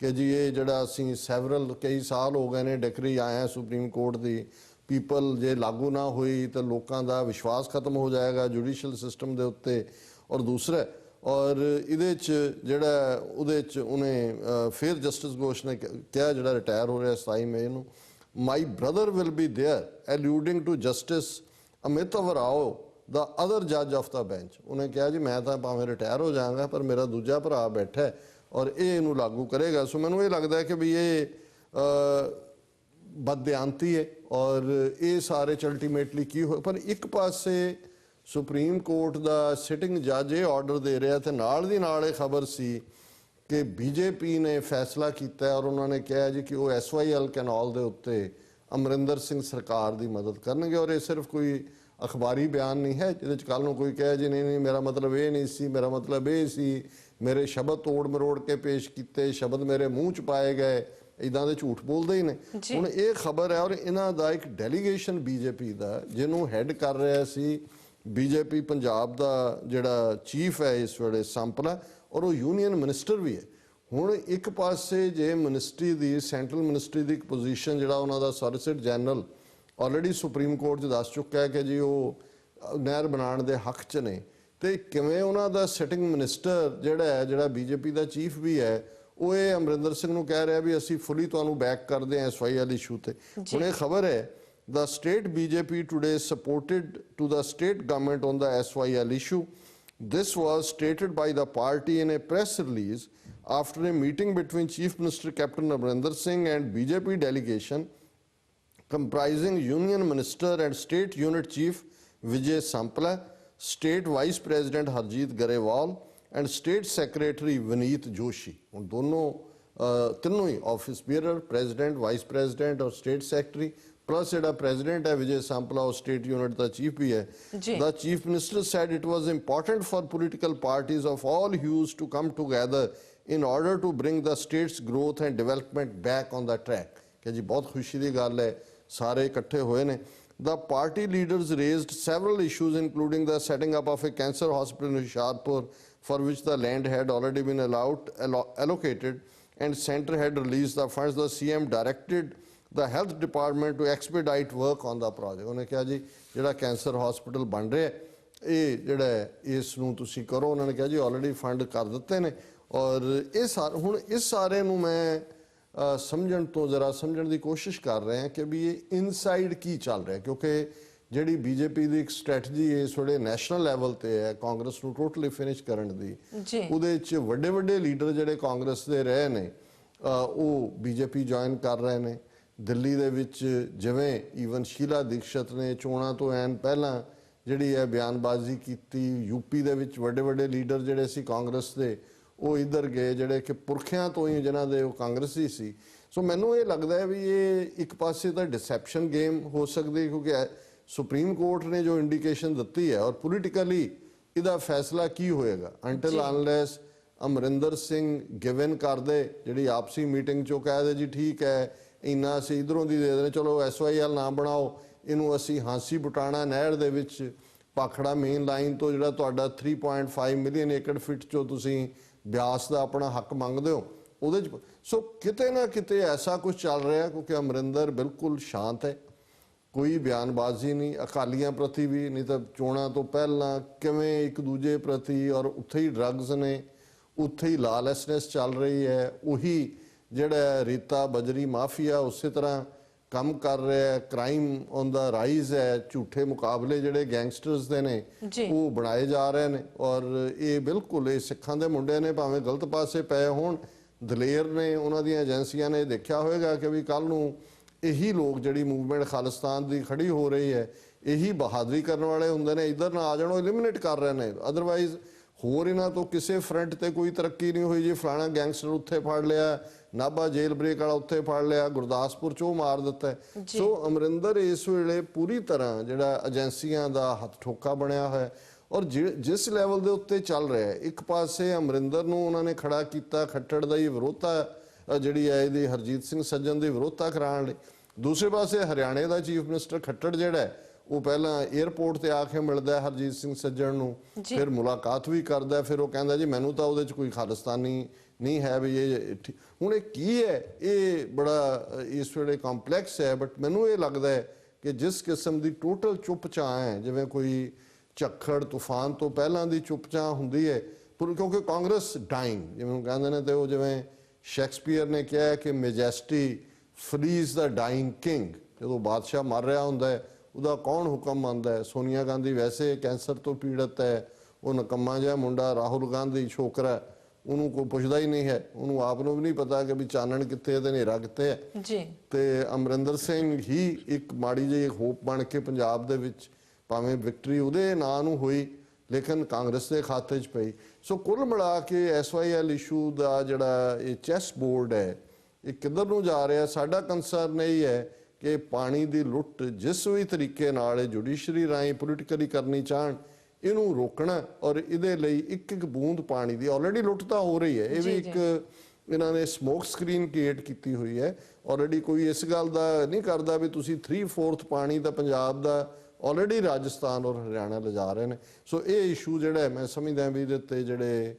ਕਿ ਜੀ ਇਹ ਜਿਹੜਾ ਅਸੀਂ ਸੈਵਰਲ ਕਈ ਸਾਲ ਹੋ ਗਏ ਨੇ ਡਿਕਰੀ ਆਇਆ ਸੁਪਰੀਮ ਕੋਰਟ ਦੀ ਪੀਪਲ ਜੇ ਲਾਗੂ ਨਾ ਹੋਈ ਤਾਂ ਲੋਕਾਂ ਦਾ ਵਿਸ਼ਵਾਸ ਖਤਮ ਹੋ ਜਾਏਗਾ ਜੁਡੀਸ਼ੀਅਲ ਸਿਸਟਮ ਦੇ ਉੱਤੇ ਔਰ ਦੂਸਰਾ ਔਰ ਇਹਦੇ ਚ ਜਿਹੜਾ ਉਹਦੇ ਚ ਉਹਨੇ ਅਹ, ਫਿਰ ਜਸਟਿਸ ਘੋਸ਼ ਨੇ ਕ- ਕਿਹਾ ਜਿਹੜਾ ਰਿਟਾਇਰ ਹੋ ਰਿਹਾ 27 ਮਈ ਨੂੰ my brother will be there alluding to justice Amitav Rao the other ਜੱਜ ਆਫ ਦਾ ਬੈਂਚ ਉਹਨੇ ਕਿਹਾ ਜੀ ਮੈਂ ਤਾਂ ਭਾਵੇਂ ਰਿਟਾਇਰ ਹੋ ਜਾਵਾਂਗਾ ਪਰ ਮੇਰਾ ਦੂਜਾ ਭਰਾ ਬੈਠਾ ਹੈ ਔਰ ਇਹ ਇਹਨੂੰ ਲਾਗੂ ਕਰੇਗਾ। ਸੋ ਮੈਨੂੰ ਇਹ ਲੱਗਦਾ ਹੈ ਕਿ ਵੀ ਇਹ ਅਹ, ਹੈ ਔਰ ਇਹ ਸਾਰੇ ਚ ਅਲਟੀਮੇਟਲੀ ਕੀ ਹੋ ਪਰ ਇੱਕ ਪਾਸੇ ਸੁਪਰੀਮ ਕੋਰਟ ਦਾ ਸਿਟਿੰਗ ਜੱਜ ਇਹ ਆਰਡਰ ਦੇ ਰਿਹਾ ਤੇ ਨਾਲ ਦੀ ਨਾਲ ਇਹ ਖਬਰ ਸੀ ਕਿ ਬੀਜੇਪੀ ਨੇ ਫੈਸਲਾ ਕੀਤਾ ਔਰ ਉਹਨਾਂ ਨੇ ਕਿਹਾ ਜੀ ਕਿ ਉਹ ਐਸਵਾਈਐਲ ਕੈਨਾਲ ਦੇ ਉੱਤੇ ਅਮਰਿੰਦਰ ਸਿੰਘ ਸਰਕਾਰ ਦੀ ਮਦਦ ਕਰਨਗੇ ਔਰ ਇਹ ਸਿਰਫ ਕੋਈ ਅਖਬਾਰੀ ਬਿਆਨ ਨਹੀਂ ਹੈ। ਜਿਹਦੇ ਚ ਕੱਲ ਨੂੰ ਕੋਈ ਕਹੇ ਜੀ ਨਹੀਂ ਨਹੀਂ ਮੇਰਾ ਮਤਲਬ ਇਹ ਨਹੀਂ ਸੀ ਮੇਰਾ ਮਤਲਬ ਇਹ ਸੀ ਮੇਰੇ ਸ਼ਬਦ ਤੋੜ ਮਰੋੜ ਕੇ ਪੇਸ਼ ਕੀਤੇ ਸ਼ਬਦ ਮੇਰੇ ਮੂੰਹ ਚ ਪਾਏ ਗਏ ਇਦਾਂ ਦੇ ਝੂਠ ਬੋਲਦੇ ਹੀ ਨੇ। ਹੁਣ ਇਹ ਖਬਰ ਹੈ ਔਰ ਇਹਨਾਂ ਦਾ ਇੱਕ ਡੈਲੀਗੇਸ਼ਨ ਬੀਜੇਪੀ ਦਾ ਜਿਹਨੂੰ ਹੈੱਡ ਕਰ ਰਿਹਾ ਸੀ ਬੀਜੇਪੀ ਪੰਜਾਬ ਦਾ ਜਿਹੜਾ ਚੀਫ ਹੈ ਇਸ ਵੇਲੇ ਸੰਪਲਾ ਔਰ ਉਹ ਯੂਨੀਅਨ ਮਿਨਿਸਟਰ ਵੀ ਹੈ ਹੁਣ ਇੱਕ ਪਾਸੇ ਜੇ ਮਿਨਿਸਟਰੀ ਦੀ ਸੈਂਟਰਲ ਮਿਨਿਸਟਰੀ ਦੀ ਇੱਕ ਪੋਜੀਸ਼ਨ ਜਿਹੜਾ ਉਹਨਾਂ ਦਾ solicitor general already supreme court 'ਚ ਦੱਸ ਚੁੱਕਾ ਹੈ ਕਿ ਜੀ ਉਹ ਨਹਿਰ ਬਣਾਉਣ ਦੇ ਹੱਕ 'ਚ ਨੇ ਤੇ ਕਿਵੇਂ ਉਹਨਾਂ ਦਾ ਸਿਟਿੰਗ ਮਿਨਿਸਟਰ ਜਿਹੜਾ ਹੈ ਜਿਹੜਾ ਬੀਜੇਪੀ ਦਾ ਚੀਫ ਵੀ ਹੈ ਉਹ ਇਹ ਅਮਰਿੰਦਰ ਸਿੰਘ ਨੂੰ ਕਹਿ ਰਿਹਾ ਵੀ ਅਸੀਂ ਫੁੱਲੀ ਤੁਹਾਨੂੰ ਬੈਕ ਕਰਦੇ ਹਾਂ ਐਸਵਾਈਐਲ ਇਸ਼ੂ ਤੇ ਹੁਣ ਇਹ ਖਬਰ ਹੈ The state BJP today supported to the state government on the SYL issue. This was stated by the party in a press release after a meeting between Chief Minister Captain Amrinder Singh and BJP delegation comprising Union Minister and State Unit Chief Vijay Sampla, State Vice President Harjeet Garewal and State Secretary Vineet Joshi. ਹੁਣ ਦੋਨੋਂ ਤਿੰਨੋਂ ਹੀ office bearer president vice president ਔਰ state secretary plus ਜਿਹੜਾ president ਹੈ ਵਿਜੇ ਸੰਪਲਾ ਉਹ state unit ਦਾ chief ਵੀ ਹੈ ਜੀ। The chief minister said it was important for political parties of all hues to come together in order to bring the state's growth and development back on the track. ਕਿ ਜੀ ਬਹੁਤ ਖੁਸ਼ੀ ਦੀ ਗੱਲ ਹੈ ਸਾਰੇ ਇਕੱਠੇ ਹੋਏ ਨੇ The party leaders raised several issues including the setting up of a cancer hospital in Hoshiarpur for which the land had already been allowed allo- allocated and center had released the funds the CM directed the health department to expedite work on the project ਉਹਨੇ ਕਿਹਾ ਜੀ ਜਿਹੜਾ cancer hospital ਬਣ ਰਿਹਾ ਹੈ, ਇਹ ਜਿਹੜਾ ਹੈ, ਇਸ ਨੂੰ ਤੁਸੀਂ ਕਰੋ ਉਹਨਾਂ ਨੇ ਕਿਹਾ ਜੀ ਆਲਰੇਡੀ ਫੰਡ ਕਰ ਦਿੱਤੇ ਨੇ ਔਰ ਇਹ ਸਾਰ ਹੁਣ ਇਸ ਸਾਰੇ ਨੂੰ ਮੈਂ ਅ, ਸਮਝਣ ਤੋਂ ਜ਼ਰਾ ਸਮਝਣ ਦੀ ਕੋਸ਼ਿਸ਼ ਕਰ ਰਹੇ ਹਾਂ ਕਿ ਵੀ ਇਹ ਇਨਸਾਈਡ ਕੀ ਚੱਲ ਰਿਹਾ ਹੈ, ਕਿਉਂਕਿ ਜਿਹੜੀ ਬੀਜੇਪੀ ਦੀ ਇੱਕ ਸਟ੍ਰੈਟਜੀ ਇਸ ਵੇਲੇ ਨੈਸ਼ਨਲ ਲੈਵਲ ਤੇ ਹੈ ਕਾਂਗਰਸ ਨੂੰ ਟੋਟਲੀ ਫਿਨਿਸ਼ ਕਰਨ ਦੀ। ਉਹਦੇ ਚ ਵੱਡੇ ਵੱਡੇ ਲੀਡਰ ਜਿਹੜੇ ਕਾਂਗਰਸ ਦੇ ਰਹੇ ਨੇ ਉਹ ਬੀਜੇਪੀ ਜੁਆਇਨ ਕਰ ਰਹੇ ਨੇ। ਦਿੱਲੀ ਦੇ ਵਿੱਚ ਜਿਵੇਂ ਈਵਨ ਸ਼ੀਲਾ ਦੀਕਸ਼ਤ ਨੇ ਚੋਣਾਂ ਤੋਂ ਐਨ ਪਹਿਲਾਂ ਜਿਹੜੀ ਹੈ ਬਿਆਨਬਾਜ਼ੀ ਕੀਤੀ ਯੂਪੀ ਦੇ ਵਿੱਚ ਵੱਡੇ ਵੱਡੇ ਲੀਡਰ ਜਿਹੜੇ ਸੀ ਕਾਂਗਰਸ ਦੇ ਉਹ ਇੱਧਰ ਗਏ ਜਿਹੜੇ ਕਿ ਪੁਰਖਿਆਂ ਤੋਂ ਹੀ ਜਿਨ੍ਹਾਂ ਦੇ ਉਹ ਕਾਂਗਰਸੀ ਸੀ। ਸੋ ਮੈਨੂੰ ਇਹ ਲੱਗਦਾ ਹੈ ਵੀ ਇਹ ਇੱਕ ਪਾਸੇ ਤਾਂ ਡਿਸੈਪਸ਼ਨ ਗੇਮ ਹੋ ਸਕਦੀ ਕਿਉਂਕਿ ਸੁਪਰੀਮ ਕੋਰਟ ਨੇ ਜੋ ਇੰਡੀਕੇਸ਼ਨ ਦਿੱਤੀ ਹੈ ਔਰ ਪੋਲੀਟੀਕਲੀ ਇਹਦਾ ਫੈਸਲਾ ਕੀ ਹੋਏਗਾ? Until unless Amarinder Singh given ਕਰਦੇ ਜਿਹੜੀ ਆਪਸੀ ਮੀਟਿੰਗ ਚੋਂ ਕਹਿ ਦੇ ਜੀ ਠੀਕ ਹੈ ਇੰਨਾ ਅਸੀਂ ਇਧਰੋਂ ਦੀ ਦੇ ਦੇਣੇ ਚਲੋ ਐਸਵਾਈਐਲ ਨਾ ਬਣਾਓ ਇਹਨੂੰ ਅਸੀਂ ਹਾਂਸੀ ਬੁਟਾਣਾ ਨਹਿਰ ਦੇ ਵਿੱਚ ਪਾਖੜਾ ਮੇਨ ਲਾਈਨ ਤੋਂ ਜਿਹੜਾ ਤੁਹਾਡਾ 3.5 ਮਿਲੀਅਨ ਏਕੜ ਫਿਟ ਚੋਂ ਤੁਸੀਂ ਬਿਆਸ ਦਾ ਆਪਣਾ ਹੱਕ ਮੰਗਦੇ ਹੋ, ਉਹਦੇ ਚ ਸੋ ਕਿਤੇ ਨਾ ਕਿਤੇ ਐਸਾ ਕੁਝ ਚੱਲ ਰਿਹਾ ਕਿਉਂਕਿ ਅਮਰਿੰਦਰ ਬਿਲਕੁਲ ਸ਼ਾਂਤ ਹੈ। ਕੋਈ ਬਿਆਨਬਾਜ਼ੀ ਨਹੀਂ, ਅਕਾਲੀਆਂ ਪ੍ਰਤੀ ਵੀ, ਨਹੀਂ ਤਾਂ ਚੋਣਾਂ ਤੋਂ ਪਹਿਲਾਂ ਕਿਵੇਂ ਇੱਕ ਦੂਜੇ ਪ੍ਰਤੀ ਔਰ ਉੱਥੇ ਹੀ ਡਰੱਗਸ ਨੇ, ਉੱਥੇ ਹੀ ਲਾਲੈਸਨੈਸ ਚੱਲ ਰਹੀ ਹੈ, ਉਹੀ ਜਿਹੜਾ ਰੀਤਾ ਬਜਰੀ ਮਾਫੀਆ, ਉਸੇ ਤਰ੍ਹਾਂ ਕੰਮ ਕਰ ਰਿਹਾ ਹੈ ਕ੍ਰਾਈਮ ਔਨ ਦਾ ਰਾਈਜ਼ ਹੈ ਝੂਠੇ ਮੁਕਾਬਲੇ ਜਿਹੜੇ ਗੈਂਗਸਟਰਸ ਦੇ ਨੇ। ਉਹ ਬਣਾਏ ਜਾ ਰਹੇ ਨੇ ਔਰ ਇਹ ਬਿਲਕੁਲ ਇਹ ਸਿੱਖਾਂ ਦੇ ਮੁੰਡੇ ਨੇ ਭਾਵੇਂ ਗਲਤ ਪਾਸੇ ਪਏ ਹੋਣ ਦਲੇਰ ਨੇ ਉਹਨਾਂ ਦੀਆਂ ਏਜੰਸੀਆਂ ਨੇ ਦੇਖਿਆ ਹੋਵੇਗਾ ਕਿ ਵੀ ਕੱਲ ਨੂੰ ਇਹੀ ਲੋਕ ਜਿਹੜੀ ਮੂਵਮੈਂਟ ਖਾਲਿਸਤਾਨ ਦੀ ਖੜੀ ਹੋ ਰਹੀ ਹੈ ਇਹੀ ਬਹਾਦਰੀ ਕਰਨ ਵਾਲੇ ਹੁੰਦੇ ਨੇ ਇਧਰ ਨਾ ਆ ਜਾਣ ਉਹ ਐਲੀਮੀਨੇਟ ਕਰ ਰਹੇ ਨੇ ਅਦਰਵਾਈਜ਼ ਹੋਰ ਇਹਨਾਂ ਤੋਂ ਕਿਸੇ ਫਰੰਟ ਤੇ ਕੋਈ ਤਰੱਕੀ ਨਹੀਂ ਹੋਈ ਜੀ ਫਲਾਣਾ ਗੈਂਗਸਟਰ ਉੱਥੇ ਫੜ ਲਿਆ ਨਾਭਾ ਜੇਲ੍ਹ ਬ੍ਰੇਕ ਵਾਲਾ ਉੱਥੇ ਫੜ ਲਿਆ ਗੁਰਦਾਸਪੁਰ ਚ ਉਹ ਮਾਰ ਦਿੱਤਾ। ਸੋ ਅਮਰਿੰਦਰ ਇਸ ਵੇਲੇ ਪੂਰੀ ਤਰ੍ਹਾਂ ਜਿਹੜਾ ਏਜੰਸੀਆਂ ਦਾ ਹੱਥ ਠੋਕਾ ਬਣਿਆ ਹੋਇਆ ਔਰ ਜਿਸ ਲੈਵਲ ਦੇ ਉੱਤੇ ਚੱਲ ਰਿਹਾ ਹੈ ਇੱਕ ਪਾਸੇ ਅਮਰਿੰਦਰ ਨੂੰ ਉਹਨਾਂ ਨੇ ਖੜਾ ਕੀਤਾ ਖੱਟੜ ਦਾ ਹੀ ਵਿਰੋਧਤਾ ਜਿਹੜੀ ਹੈ ਇਹਦੀ ਹਰਜੀਤ ਸਿੰਘ ਸੱਜਣ ਦੀ ਵਿਰੋਧਤਾ ਕਰਾਉਣ ਲਈ ਦੂਸਰੇ ਪਾਸੇ ਹਰਿਆਣੇ ਦਾ ਚੀਫ ਮਿਨਿਸਟਰ ਖੱਟੜ ਜਿਹੜਾ ਹੈ ਉਹ ਪਹਿਲਾਂ 에ਅਰਪੋਰਟ ਤੇ ਆ ਕੇ ਮਿਲਦਾ ਹੈ ਹਰਜੀਤ ਸਿੰਘ ਸੱਜਣ ਨੂੰ। ਫਿਰ ਮੁਲਾਕਾਤ ਵੀ ਕਰਦਾ ਫਿਰ ਉਹ ਕਹਿੰਦਾ ਜੀ ਮੈਨੂੰ ਤਾਂ ਉਹਦੇ ਚ ਕੋਈ ਖਾਲਿਸਤਾਨੀ ਨਹੀਂ ਹੈ ਵੀ ਇਹ ਠੀ- ਹੁਣ ਇਹ ਕੀ ਹੈ? ਇਹ ਬੜਾ, ਇਸ ਵੇਲੇ ਕੰਪਲੈਕਸ ਹੈ ਬਟ ਮੈਨੂੰ ਇਹ ਲੱਗਦਾ ਹੈ ਕਿ ਜਿਸ ਕਿਸਮ ਦੀ ਟੋਟਲ ਚੁੱਪਚਾਂ ਹੈ, ਜਿਵੇਂ ਕੋਈ ਝੱਖੜ, ਤੂਫਾਨ ਤੋਂ ਪਹਿਲਾਂ ਦੀ ਚੁੱਪਚਾਂ ਹੁੰਦੀ ਹੈ, ਪਰ ਕਿਉਂਕਿ ਕਾਂਗਰਸ ਡਾਈਂਗ ਜਿਵੇਂ ਉਹ ਕਹਿੰਦੇ ਨੇ ਤੇ ਉਹ ਜਿਵੇਂ ਸ਼ੈਕਸਪੀਅਰ ਨੇ ਕਿਹਾ ਕਿ majesty freeze the dying king ਜਦੋਂ ਬਾਦਸ਼ਾਹ ਮਰ ਰਿਹਾ ਹੁੰਦਾ ਹੈ, ਉਹਦਾ ਕੌਣ ਹੁਕਮ ਮੰਨਦਾ ਹੈ? ਸੋਨੀਆ ਗਾਂਧੀ ਵੈਸੇ ਕੈਂਸਰ ਤੋਂ ਪੀੜਤ ਹੈ, ਉਹ ਨਕੰਮਾ ਜਿਹਾ ਮੁੰਡਾ, ਰਾਹੁਲ ਗਾਂਧੀ ਛੋਕਰਾ ਉਹਨੂੰ ਕੋਈ ਪੁੱਛਦਾ ਹੀ ਨਹੀਂ ਹੈ। ਉਹਨੂੰ ਆਪ ਨੂੰ ਵੀ ਨਹੀਂ ਪਤਾ ਕਿ ਵੀ ਚਾਨਣ ਕਿੱਥੇ ਹੈ ਤੇ ਹਨੇਰਾ ਕਿੱਥੇ ਹੈ ਜੀ। ਤੇ ਅਮਰਿੰਦਰ ਸਿੰਘ ਹੀ ਇੱਕ ਮਾੜੀ ਜਿਹੀ ਹੋਪ ਬਣ ਕੇ ਪੰਜਾਬ ਦੇ ਵਿੱਚ ਭਾਵੇਂ ਵਿਕਟਰੀ ਉਹਦੇ ਨਾਂ ਨੂੰ ਹੋਈ ਲੇਕਿਨ ਕਾਂਗਰਸ ਦੇ ਖਾਤੇ 'ਚ ਪਈ। ਸੋ ਕੁੱਲ ਮਿਲਾ ਕੇ ਐਸਵਾਈਐਲ ਇਸ਼ੂ ਦਾ ਜਿਹੜਾ ਇਹ ਚੈਸ ਬੋਰਡ ਹੈ ਇਹ ਕਿੱਧਰ ਨੂੰ ਜਾ ਰਿਹਾ? ਸਾਡਾ ਕੰਸਰਨ ਇਹ ਹੈ ਕਿ ਪਾਣੀ ਦੀ ਲੁੱਟ ਜਿਸ ਵੀ ਤਰੀਕੇ ਨਾਲ ਜੁਡੀਸ਼ਰੀ ਰਾਹੀਂ ਪੋਲੀਟੀਕਲੀ ਕਰਨੀ ਚਾਹਣ ਇਹਨੂੰ ਰੋਕਣਾ ਔਰ ਇਹਦੇ ਲਈ ਇੱਕ ਇੱਕ ਬੂੰਦ ਪਾਣੀ ਦੀ ਆਲਰੇਡੀ ਲੁੱਟ ਤਾਂ ਹੋ ਰਹੀ ਹੈ। ਇਹ ਵੀ ਇੱਕ ਇਹਨਾਂ ਨੇ ਸਮੋਕ ਸਕਰੀਨ ਕ੍ਰੀਏਟ ਕੀਤੀ ਹੋਈ ਹੈ। ਆਲਰੇਡੀ ਕੋਈ ਇਸ ਗੱਲ ਦਾ ਨਹੀਂ ਕਰਦਾ ਵੀ ਤੁਸੀਂ 3/4 ਪਾਣੀ ਤਾਂ ਪੰਜਾਬ ਦਾ ਆਲਰੇਡੀ ਰਾਜਸਥਾਨ ਔਰ ਹਰਿਆਣਾ ਲਿਜਾ ਰਹੇ ਨੇ। ਸੋ ਇਹ ਇਸ਼ੂ ਜਿਹੜਾ ਹੈ ਮੈਂ ਸਮਝਦਾ ਵੀ ਇਹਦੇ ਤੇ ਜਿਹੜੇ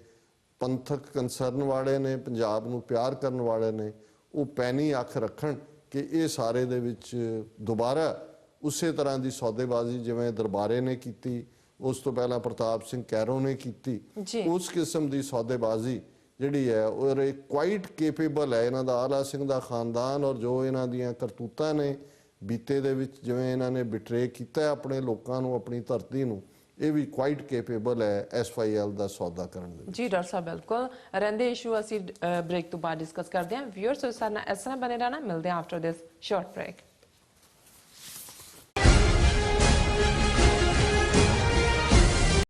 ਪੰਥਕ ਕੰਸਰਨ ਵਾਲੇ ਨੇ ਪੰਜਾਬ ਨੂੰ ਪਿਆਰ ਕਰਨ ਵਾਲੇ ਨੇ ਉਹ ਪੈਣੀ ਅੱਖ ਰੱਖਣ ਕਿ ਇਹ ਸਾਰੇ ਦੇ ਵਿੱਚ ਦੁਬਾਰਾ ਉਸੇ ਤਰ੍ਹਾਂ ਦੀ ਸੌਦੇਬਾਜ਼ੀ ਜਿਵੇਂ ਦਰਬਾਰੇ ਨੇ ਕੀਤੀ ਉਸ ਤੋਂ ਪਹਿਲਾਂ ਪ੍ਰਤਾਪ ਸਿੰਘ ਕੈਰੋ ਨੇ ਕੀਤੀ। ਉਸ ਕਿਸਮ ਦੀ ਸੌਦੇਬਾਜ਼ੀ ਜਿਹੜੀ ਹੈ ਔਰ ਇਹ ਕੁਆਇਟ ਕੈਪੇਬਲ ਹੈ ਇਹਨਾਂ ਦਾ ਆਲਾ ਸਿੰਘ ਦਾ ਖਾਨਦਾਨ ਔਰ ਜੋ ਇਹਨਾਂ ਦੀਆਂ ਕਰਤੂਤਾਂ ਨੇ ਬੀਤੇ ਦੇ ਵਿੱਚ ਜਿਵੇਂ ਇਹਨਾਂ ਨੇ ਬਿਟਰੇ ਕੀਤਾ ਆਪਣੇ ਲੋਕਾਂ ਨੂੰ ਆਪਣੀ ਧਰਤੀ ਨੂੰ ਇਹ ਵੀ ਕੁਆਇਟ ਕੈਪੇਬਲ ਹੈ ਐਸਵਾਈਐਲ ਦਾ ਸੌਦਾ ਕਰਨ ਦੇ। ਜੀ ਡਾਕਟਰ ਸਾਹਿਬ ਬਿਲਕੁਲ। ਰਹਿੰਦੇ ਇਸ਼ੂ ਅਸੀਂ ਬ੍ਰੇਕ ਤੋਂ ਬਾਅਦ ਡਿਸਕਸ ਕਰਦੇ ਹਾਂ। ਸਾਡੇ ਨਾਲ ਇਸ ਤਰ੍ਹਾਂ ਬਨੇ ਰਹਿਣਾ। ਮਿਲਦੇ ਹਾਂ ਆਫਟਰ ਦਿਸ ਸ਼ਾਰਟ ਬ੍ਰੇਕ